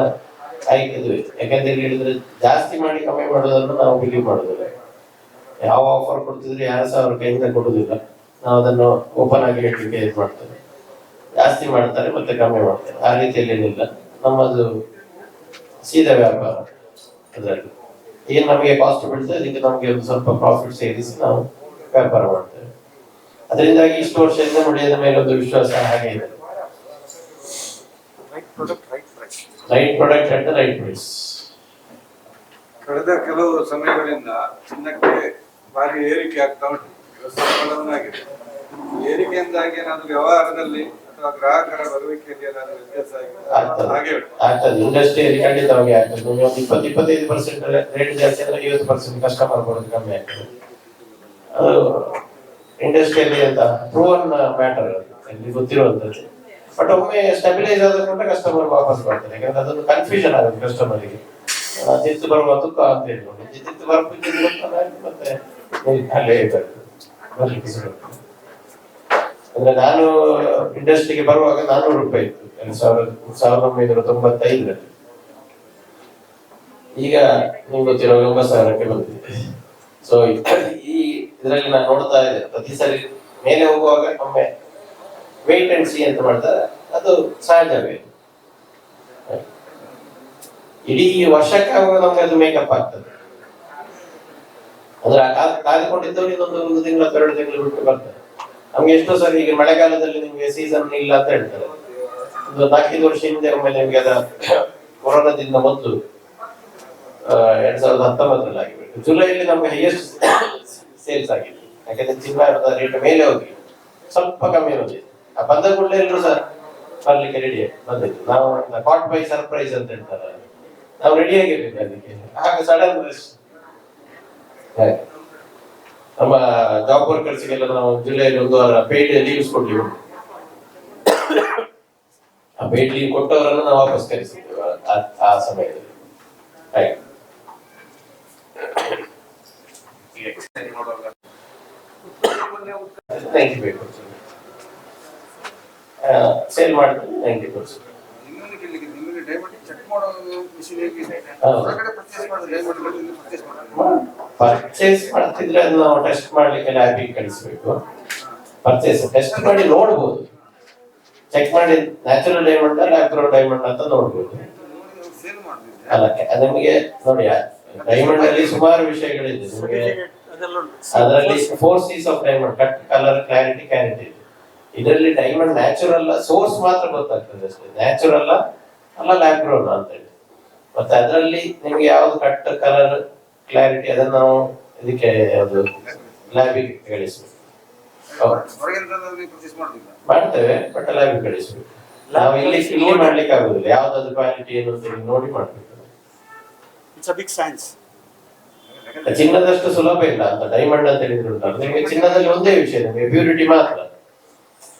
ಆಯ್ಕೆ ಯಾಕಂತ ಹೇಳಿದ್ರೆ ಜಾಸ್ತಿ ಮಾಡಿ ಕಮ್ಮಿ ಮಾಡೋದನ್ನು ನಾವು ಬಿಲೀವ್ ಮಾಡೋದಿಲ್ಲ. ಯಾವ ಆಫರ್ ಕೊಡ್ತಿದ್ರೆ ಯಾರು ಸಹ ಕೈಯಿಂದ ಕೊಡುದಿಲ್ಲ. ನಾವು ಅದನ್ನು ಓಪನ್ ಆಗಿ ಹೇಳಲಿಕ್ಕೆ ಇದು ಮಾಡ್ತೇವೆ. ಜಾಸ್ತಿ ಮಾಡ್ತಾರೆ ಮತ್ತೆ ಕಮ್ಮಿ ಮಾಡ್ತಾರೆ. ಆ ರೀತಿಯಲ್ಲಿ ಏನಿಲ್ಲ. ನಮ್ಮದು ಸೀದಾ ವ್ಯಾಪಾರ ಅದರಲ್ಲಿ. ಏನ್ ನಮಗೆ ಕಾಸ್ಟ್ ಬೀಳ್ತದೆ, ಅದಕ್ಕೆ ನಮಗೆ ಒಂದು ಸ್ವಲ್ಪ ಪ್ರಾಫಿಟ್ ಸೇರಿಸಿ ನಾವು ವ್ಯಾಪಾರ ಮಾಡ್ತೇವೆ. ಅದರಿಂದಾಗಿ ಇಷ್ಟು ವರ್ಷದಿಂದ ಮುಡಿಯದ ಮೇಲೆ ಒಂದು ವಿಶ್ವಾಸ ಹಾಗೆ ಇದೆ. Right product at the right price ಕಳೆದ ಕೆಲವು ಸಮಯಗಳಿಂದ ಚಿನ್ನಕ್ಕೆ ಭಾರಿ ಏರಿಕೆ ಆಗ್ತಾ ಉಂಟು. ವ್ಯವಸ್ಥಾಪನಾಗಿದೆ ಏರಿಕೆಯಿಂದಾಗಿ ಏನಾದ್ರು ವ್ಯವಹಾರದಲ್ಲಿ ಅಥವಾ ಗ್ರಾಹಕರ ಬರುವಿಕೆಯಲ್ಲಿ ಏನಾದ್ರು ವ್ಯತ್ಯಾಸ ಆಗಿದೆ ಹಾಗೆ ಆಗ್ತದೆ. ಇಂಡಸ್ಟ್ರಿಯಲ್ಲಿ ಖಂಡಿತವಾಗಿ ಆಗ್ತದೆ. ನಿಮಗೆ ಒಂದು ಇಪ್ಪತ್ತು ಇಪ್ಪತ್ತೈದು ಪರ್ಸೆಂಟ್ ರೇಟ್ ಜಾಸ್ತಿ ಅಂದ್ರೆ ಐವತ್ತು ಪರ್ಸೆಂಟ್ ಕಸ್ಟಮರ್ ಬರೋದು ಕಮ್ಮಿ ಆಗ್ತದೆ. ಅದು ಇಂಡಸ್ಟ್ರಿಯಲ್ಲಿ ಅಂತ ಪ್ರೂವನ್ ಮ್ಯಾಟರ್ ಅಲ್ಲಿ ಗೊತ್ತಿರುವಂತದ್ದು. ಬಟ್ ಒಮ್ಮೆ ಸ್ಟೆಬಿಲೈಸ್ ಆದ ಕೂಡ ಕಸ್ಟಮರ್ ವಾಪಸ್ ಬರ್ತಾರೆ. ಯಾಕಂದ್ರೆ ಅದೊಂದು ಕನ್ಫ್ಯೂಷನ್ ಆಗುತ್ತೆ ಕಸ್ಟಮರಿಗೆ ಜಿತ್ತು ಬರುವ ತುಕ್ಕ ಅಂತ ಹೇಳ್ಕೊಂಡು ಜಿತ್ತು ಬರ್ಬೇಕು ಮತ್ತೆ ಅಲ್ಲೇ. ಅಂದ್ರೆ ನಾನು ಇಂಡಸ್ಟ್ರಿಗೆ ಬರುವಾಗ ನಾನೂರು ರೂಪಾಯಿ ಇತ್ತು. ಎರಡು ಸಾವಿರದ ಸಾವಿರದ ಒಂಬೈನೂರ ತೊಂಬತ್ತೈದರಲ್ಲಿ. ಈಗ ನಿಮ್ಗೆ ಗೊತ್ತಿರೋ ಒಂಬತ್ತು ಸಾವಿರಕ್ಕೆ ಬಂದಿದೆ. ಸೊ ಈ ಇದರಲ್ಲಿ ನಾನು ನೋಡ್ತಾ ಇದ್ದೆ ಪ್ರತಿ ಸರಿ ಮೇಲೆ ಹೋಗುವಾಗ ಒಮ್ಮೆ ವೇಟ್ ಅಂಡ್ ಸಿ ಅಂತ ಮಾಡ್ತಾರೆ. ಅದು ಸಹಜವೇ. ಇಡೀ ವರ್ಷಕ್ಕೆ ನಮ್ಗೆ ಅದು ಮೇಕಪ್ ಆಗ್ತದೆ. ಅಂದ್ರೆ ಕಾಯ್ದುಕೊಂಡಿದ್ದವ್ರು ಇನ್ನೊಂದು ಒಂದು ತಿಂಗಳು ಎರಡು ತಿಂಗಳು ಬಿಟ್ಟು ಬರ್ತಾರೆ. ನಮ್ಗೆ ಎಷ್ಟೋ ಸರಿ ಈಗ ಮಳೆಗಾಲದಲ್ಲಿ ನಿಮ್ಗೆ ಸೀಸನ್ ಇಲ್ಲ ಅಂತ ಹೇಳ್ತಾರೆ. ಒಂದು ನಾಲ್ಕೈದು ವರ್ಷ ಹಿಂದೆ ಒಮ್ಮೆ ನಿಮ್ಗೆ ಅದ ಕೊರೋನಾದಿಂದ ಮೊದಲು ಎರಡ್ ಸಾವಿರದ ಹತ್ತೊಂಬತ್ತರಲ್ಲಿ ಆಗಿಬಿಟ್ಟು ಜುಲೈಲಿ ನಮ್ಗೆ ಹೈಯೆಸ್ಟ್ ಸೇಲ್ಸ್ ಆಗಿದೆ ಯಾಕಂದ್ರೆ ಚಿನ್ನ ರೇಟ್ ಮೇಲೆ ಹೋಗಿ. ಸ್ವಲ್ಪ ಕಮ್ಮಿ ಬಂದಿದೆ ಬಂದ ಕೂಡಲೇ ಎಲ್ಲರೂ ಸರ್ ಬರ್ಲಿಕ್ಕೆ ರೆಡಿ ಬಂದಿತ್ತು ನಾವು ಕಾಟ್ ಬೈ ಸರ್ಪ್ರೈಸ್ ಅಂತ ಹೇಳ್ತಾರೆ. ನಾವು ರೆಡಿ ಆಗಿರ್ಬೇಕು ಅದಕ್ಕೆ ಹಾಗೆ. ಸಡನ್ ನಮ್ಮ ಜಾಬ್ ವರ್ಕರ್ಸ್ಗೆಲ್ಲ ನಾವು ಜಿಲ್ಲೆಯಲ್ಲಿ ಒಂದು ವಾರ ಪೇಯ್ಡ್ ಲೀವ್ಸ್ ಕೊಟ್ಟಿವಿ ಆ ಪೇಯ್ಡ್ ಲೀವ್ ಕೊಟ್ಟವರನ್ನು ನಾವು ವಾಪಸ್ ಕರೆಸಿದ್ದೇವೆ ಆ- ಸಮಯದಲ್ಲಿ. Thank you five percent sale ಮಾಡಿದ್ರೆ ನೈಂಟಿ ಪರ್ಸೆಂಟ್ ಇನ್ನೊಂದು ಕೇಳಲಿಕ್ಕೆ ನಿಮಗೆ ಡೈಮಂಡ್ ಚೆಕ್ ಮಾಡೋ ಹೌದು. ಹೊರಗಡೆ ಪರ್ಚೇಸ್ ಮಾಡೋದು ಡೈಮಂಡ್ ಇಲ್ಲಿ ಪರ್ಚೇಸ್ ಮಾಡೋದು ಪರ್ಚೇಸ್ ಮಾಡ್ತಿದ್ರೆ ಅದನ್ನ ನಾವು ಟೆಸ್ಟ್ ಮಾಡ್ಲಿಕ್ಕೆ ಲ್ಯಾಬಿಗೆ ಕಳಿಸ್ಬೇಕು. ಪರ್ಚೇಸ್ ಟೆಸ್ಟ್ ಮಾಡಿ ನೋಡ್ಬೋದು. ಚೆಕ್ ಮಾಡಿ ನ್ಯಾಚುರಲ್ ಡೈಮಂಡ್ ಲ್ಯಾಕ್ರೋ ಡೈಮಂಡ್ ಅಂತ ನೋಡ್ಬೋದು. ಸೇಲ್ ಮಾಡಿದ್ರೆ ಅಲ್ಲ ನಮಗೆ ನಿಮಗೆ ನೋಡಿ ಡೈಮಂಡ್ ಅಲ್ಲಿ ಸುಮಾರು ವಿಷಯಗಳಿದೆ. ನಿಮಗೆ ಅದರಲ್ಲಿ four Cs of diamond cut colour clarity clarity ಇದೆ ಇದರಲ್ಲಿ ಡೈಮಂಡ್ ನ್ಯಾಚುರಲ್ ಸೋರ್ಸ್ ಮಾತ್ರ ಗೊತ್ತಾಗ್ತದೆ ಅಷ್ಟೇ. ನ್ಯಾಚುರಲ್ ಅಲ್ಲ ಲ್ಯಾಕ್ರೋನ್ ಅಂತ ಹೇಳಿ ಮತ್ತೆ ಅದರಲ್ಲಿ ನಿಮ್ಗೆ ಯಾವ್ದು ಕಟ್ ಕಲರ್ ಕ್ಲಾರಿಟಿ ಅದನ್ನ ನಾವು ಇದಕ್ಕೆ ಯಾವುದು ಲ್ಯಾಬಿಗೆ ಕಳಿಸ್ಬೇಕು. ಮಾಡ್ತೇವೆ ಬಟ್ ಲ್ಯಾಬಿಗೆ ಕಳಿಸ್ಬೇಕು. ನಾವು ಇಲ್ಲಿ ಇಲ್ಲಿ ಮಾಡ್ಲಿಕ್ಕೆ ಆಗುದಿಲ್ಲ ಯಾವ್ದಾದ್ರು ಕ್ವಾಲಿಟಿ ಏನು ಅಂತ ಹೇಳಿ ನೋಡಿ ಮಾಡ್ಬೇಕು. ಇಟ್ಸ್ ಅ ಬಿಗ್ ಸೈನ್ಸ್ ಚಿನ್ನದಷ್ಟು ಸುಲಭ ಇಲ್ಲ ಅಂತ ಡೈಮಂಡ್ ಅಂತ ಹೇಳಿದ್ರು ಉಂಟಲ್ಲ. ನಿಮಗೆ ಚಿನ್ನದಲ್ಲಿ ಒಂದೇ ವಿಷಯ ನಿಮಗೆ ಪ್ಯೂರಿಟಿ ಮಾತ್ರ.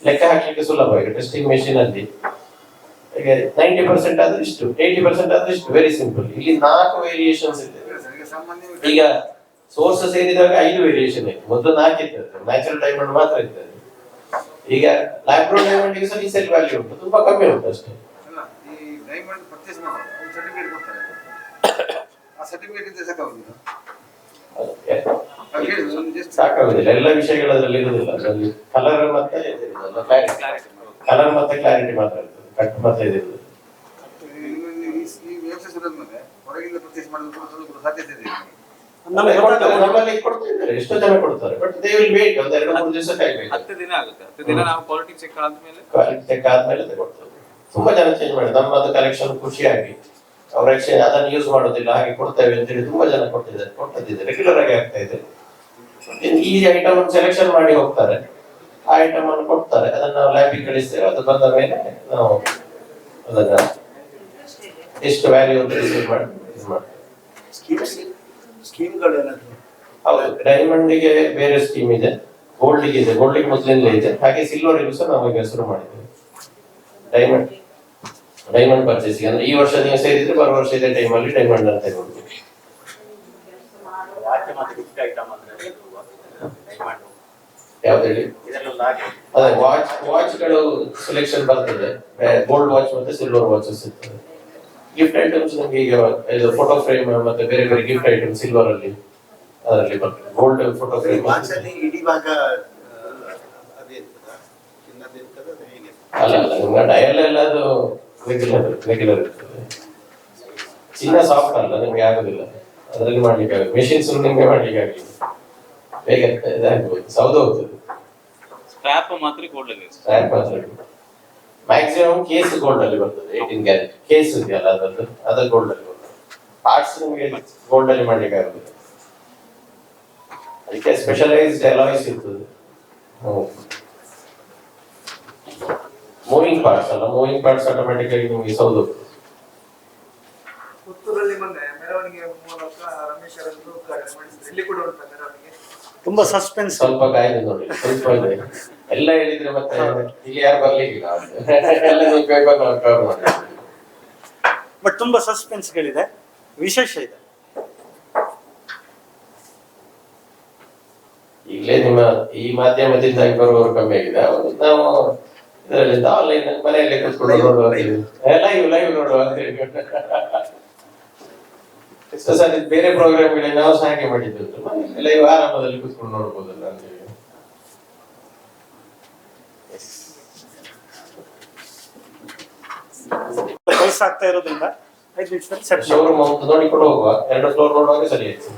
ಲೆಕ್ಕ ಹಾಕ್ಲಿಕ್ಕೆ ಸುಲಭ. ಈಗ ಟೆಸ್ಟಿಂಗ್ ಮೆಷಿನ್ ಅಲ್ಲಿ ಈಗ ನೈಂಟಿ ಪರ್ಸೆಂಟ್ ಆದ್ರೆ ಇಷ್ಟು ಏಯ್ಟಿ ಪರ್ಸೆಂಟ್ ಆದ್ರೆ ಇಷ್ಟು ವೆರಿ ಸಿಂಪಲ್ ಇಲ್ಲಿ ನಾಲ್ಕು ವೇರಿಯೇಷನ್ಸ್ ಇದೆ. ಈಗ ಸೋರ್ಸ್ ಸೇರಿದಾಗ ಐದು ವೇರಿಯೇಷನ್ ಇದೆ. ಮೊದಲು ನಾಲ್ಕು ಇರ್ತದೆ ನ್ಯಾಚುರಲ್ ಡೈಮಂಡ್ ಮಾತ್ರ ಇರ್ತದೆ. ಈಗ ಲ್ಯಾಬ್ರೋ ಡೈಮಂಡ್ಗೆ ಸಹ ಸೆಲ್ ವ್ಯಾಲ್ಯೂ ಉಂಟು. ತುಂಬಾ ಕಮ್ಮಿ ಉಂಟು ಅಷ್ಟೇ. ಸರ್ಟಿಫಿಕೇಟ್ ಸಾಕಾಗುದಿಲ್ಲ. ಎಲ್ಲ ವಿಷಯಗಳು ಅದರಲ್ಲಿ ಇರುವುದಿಲ್ಲ. ಅದರಲ್ಲಿ ಕಲರ್ ಮತ್ತೆ ಕ್ಲಾರಿಟಿ ಕಲರ್ ಮತ್ತೆ ಕ್ಲಾರಿಟಿ ಮಾತ್ರ ಇರ್ತದೆ ಕಟ್ ಸ್ವಲ್ಪ ಇದೆ ನಮ್ಮಲ್ಲಿ ಕೊಡ್ತಾರೆ, ನಮ್ಮಲ್ಲಿ ಕೊಡ್ತಾ ಇದ್ದಾರೆ. ಎಷ್ಟೋ ಜನ ಕೊಡ್ತಾರೆ. ಬಟ್ ದೇ ವಿಲ್ ವೇಟ್ ಒಂದ್ ಎರಡು ಮೂರು ದಿವಸ ಕಾಯ್ಬೇಕು ಹತ್ತು ದಿನ ಆಗುತ್ತೆ. ಹತ್ತು ದಿನ ನಾವು ಕ್ವಾಲಿಟಿ ಚೆಕ್ ಆದ್ಮೇಲೆ ಕ್ವಾಲಿಟಿ ಚೆಕ್ ಆದ್ಮೇಲೆ ತಗೊಳ್ತಾರೆ ತುಂಬಾ ಜನ ಚೇಂಜ್ ಮಾಡಿ ನಮ್ಮದು ಕಲೆಕ್ಷನ್ ಖುಷಿಯಾಗಿ. ಅವ್ರ ಎಕ್ಸ್ಚೇಂಜ್ ಅದನ್ನು ಯೂಸ್ ಮಾಡೋದಿಲ್ಲ ಹಾಗೆ ಕೊಡ್ತೇವೆ ಅಂತ ಹೇಳಿ ತುಂಬಾ ಜನ ಕೊಟ್ಟಿದ್ದಾರೆ. ಕೊಟ್ಟದಿದೆ ರೆಗ್ಯುಲರ್ ಆಗಿ ಆಗ್ತಾ ಇದೆ. ಈ ಐಟಮ್ ಸೆಲೆಕ್ಷನ್ ಮಾಡಿ ಹೋಗ್ತಾರೆ. ಆ ಐಟಮ್ ಅನ್ನು ಕೊಡ್ತಾರೆ. ಅದನ್ನ ನಾವು ಲ್ಯಾಬಿಗೆ ಕಳಿಸ್ತೇವೆ. ಅದು ಬಂದ ಮೇಲೆ ನಾವು ಅದನ್ನ ಎಷ್ಟು ವ್ಯಾಲ್ಯೂ ಅಂತ ರಿಸೀವ್ ಮಾಡಿ ಇದು ಮಾಡ್ತೀವಿ. ಹೌದು. ಡೈಮಂಡಿಗೆ ಬೇರೆ ಸ್ಕೀಮ್ ಇದೆ. ಗೋಲ್ಡಿಗೆ ಇದೆ. ಗೋಲ್ಡಿಗೆ ಮೊದಲಿಂದಲೇ ಇದೆ. ಹಾಗೆ ಸಿಲ್ವರ್ಗೂ ಸಹ ನಾವು ಈಗ ಹೆಸರು ಮಾಡಿದ್ದೇವೆ. ಡೈಮಂಡ್ ಡೈಮಂಡ್ ಪರ್ಚೇಸಿಂಗ್ ಅಂದ್ರೆ ಈ ವರ್ಷ ನೀವು ಸೇರಿದ್ರೆ ಬರುವ ವರ್ಷ ಇದೇ ಟೈಮಲ್ಲಿ ಡೈಮಂಡ್ ಅಂತ ತಗೊಳ್ಬೇಕು ವಾಚ್ ಮತ್ತೆ ಗಿಫ್ಟ್ ಐಟಮ್ ಅಂದ್ರೆ ಯಾವ್ದು ಹೇಳಿ? ಅದೇ ವಾಚ್ ವಾಚ್ಗಳು ಸೆಲೆಕ್ಷನ್ ಬರ್ತದೆ. ಗೋಲ್ಡ್ ವಾಚ್ ಮತ್ತೆ ಸಿಲ್ವರ್ ವಾಚಸ್ ಇರ್ತದೆ. ಗಿಫ್ಟ್ ಐಟಮ್ಸ್ ನಿಮ್ಗೆ ಈಗ ಇದು ಫೋಟೋ ಫ್ರೇಮ್ ಮತ್ತೆ ಬೇರೆ ಬೇರೆ ಗಿಫ್ಟ್ ಐಟಮ್ ಸಿಲ್ವರ್ ಅಲ್ಲಿ ಅದರಲ್ಲಿ ಬರ್ತದೆ. ಗೋಲ್ಡ್ ಫೋಟೋ ಫ್ರೇಮ್ ಅಲ್ಲ ಅಲ್ಲ ಡಯಲ್ ಎಲ್ಲ ಅದು ರೆಗ್ಯುಲರ್ ರೆಗ್ಯುಲರ್ ಇರ್ತದೆ. ಚಿನ್ನ ಸಾಫ್ಟ್ ಅಲ್ಲ ನಿಮ್ಗೆ ಆಗೋದಿಲ್ಲ. ಅದರಲ್ಲಿ ಮಾಡ್ಲಿಕ್ಕೆ ಆಗುತ್ತೆ ಮೆಷಿನ್ಸ್ ನಿಮ್ಗೆ ಮಾಡ್ಲಿಕ್ಕೆ ಆಗಲಿಲ್ಲ ಬೇಗ ಇದಾಗ್ಬೋದು ಸೌದು ಹೋಗ್ತದೆ ಸ್ಕ್ರಾಪ್ ಮಾತ್ರ ಗೋಲ್ಡ್ ಅಲ್ಲಿ ಮ್ಯಾಕ್ಸಿಮಮ್ ಕೇಸ್ ಗೋಲ್ಡ್ ಅಲ್ಲಿ ಬರ್ತದೆ ಏಯ್ಟೀನ್ ಕ್ಯಾರೆಟ್ ಕೇಸ್ ಇದೆಯಲ್ಲ ಅದರದ್ದು ಅದು ಗೋಲ್ಡ್ ಅಲ್ಲಿ ಬರ್ತದೆ. ಪಾರ್ಟ್ಸ್ ನಿಮಗೆ ಗೋಲ್ಡ್ ಅಲ್ಲಿ ಮಾಡ್ಲಿಕ್ಕೆ ಆಗುದಿಲ್ಲ ಅದಕ್ಕೆ ಸ್ಪೆಷಲೈಸ್ಡ್ ಅಲಾಯ್ಸ್ ಇರ್ತದೆ. ಮೂವಿಂಗ್ ಪಾರ್ಟ್ಸ್ ಅಲ್ಲ ಮೂವಿಂಗ್ ಪಾರ್ಟ್ಸ್ ಆಟೋಮೆಟಿಕ್ ಆಗಿ ನಿಮಗೆ ಸೌದು ಪುತ್ತೂರಲ್ಲಿ ಮೊನ್ನೆ ಮೆರವಣಿಗೆ ಮೂಲಕ ರಮೇಶ್ ಅವರು ಉದ್ಘಾಟನೆ ಮಾಡಿದ್ರು. ಇಲ್ಲಿ ಕೂಡ ಉಂಟು ಮೆರವಣಿಗೆ ತುಂಬಾ ಸಸ್ಪೆನ್ಸ್ ಸ್ವಲ್ಪ ಕಾಯ್ದೆ ನೋಡಿ ಸ್ವಲ್ಪ ಇದೆ ಎಲ್ಲ ಹೇಳಿದ್ರೆ ಮತ್ತೆ ಇಲ್ಲಿ ಯಾರು ಬರ್ಲಿಕ್ಕಿಲ್ಲ ಎಲ್ಲ ನೀವು ಪೇಪರ್ ಕವರ್ ಮಾಡಿ. ಬಟ್ ತುಂಬಾ ಸಸ್ಪೆನ್ಸ್ಗಳಿದೆ ವಿಶೇಷ ಇದೆ. ಈಗಲೇ ನಿಮ್ಮ ಈ ಮಾಧ್ಯಮದಿಂದ ಬರುವವರು ಕಮ್ಮಿ ಆಗಿದೆ. ನಾವು ಇದರಲ್ಲಿ ಆನ್ಲೈನ್ ಮನೆಯಲ್ಲಿ ಕೂತ್ಕೊಂಡು ನೋಡುವ ಲೈವ್ ಲೈವ್ ನೋಡುವ ಅಂತ ಹೇಳಿ. ಎಷ್ಟೋ ಸಾರಿ ಬೇರೆ ಪ್ರೋಗ್ರಾಮ್ಗಳಿಗೆ ನಾವು ಸಹ ಹಾಗೆ ಮಾಡಿದ್ದು ಲೈವ್ ಆರಂಭದಲ್ಲಿ ಕೂತ್ಕೊಂಡು ನೋಡ್ಬೋದಲ್ಲ ಅಂತ ಹೇಳಿ. ಕೆಲಸ ಆಗ್ತಾ ಇರೋದ್ರಿಂದ. ಐದು ನಿಮಿಷ ಸೆಟ್ ಶೋರೂಮ್ ನೋಡಿಕೊಂಡು ಹೋಗುವ ಎರಡು ಫ್ಲೋರ್ ನೋಡುವಾಗ ಸರಿ ಆಯ್ತು.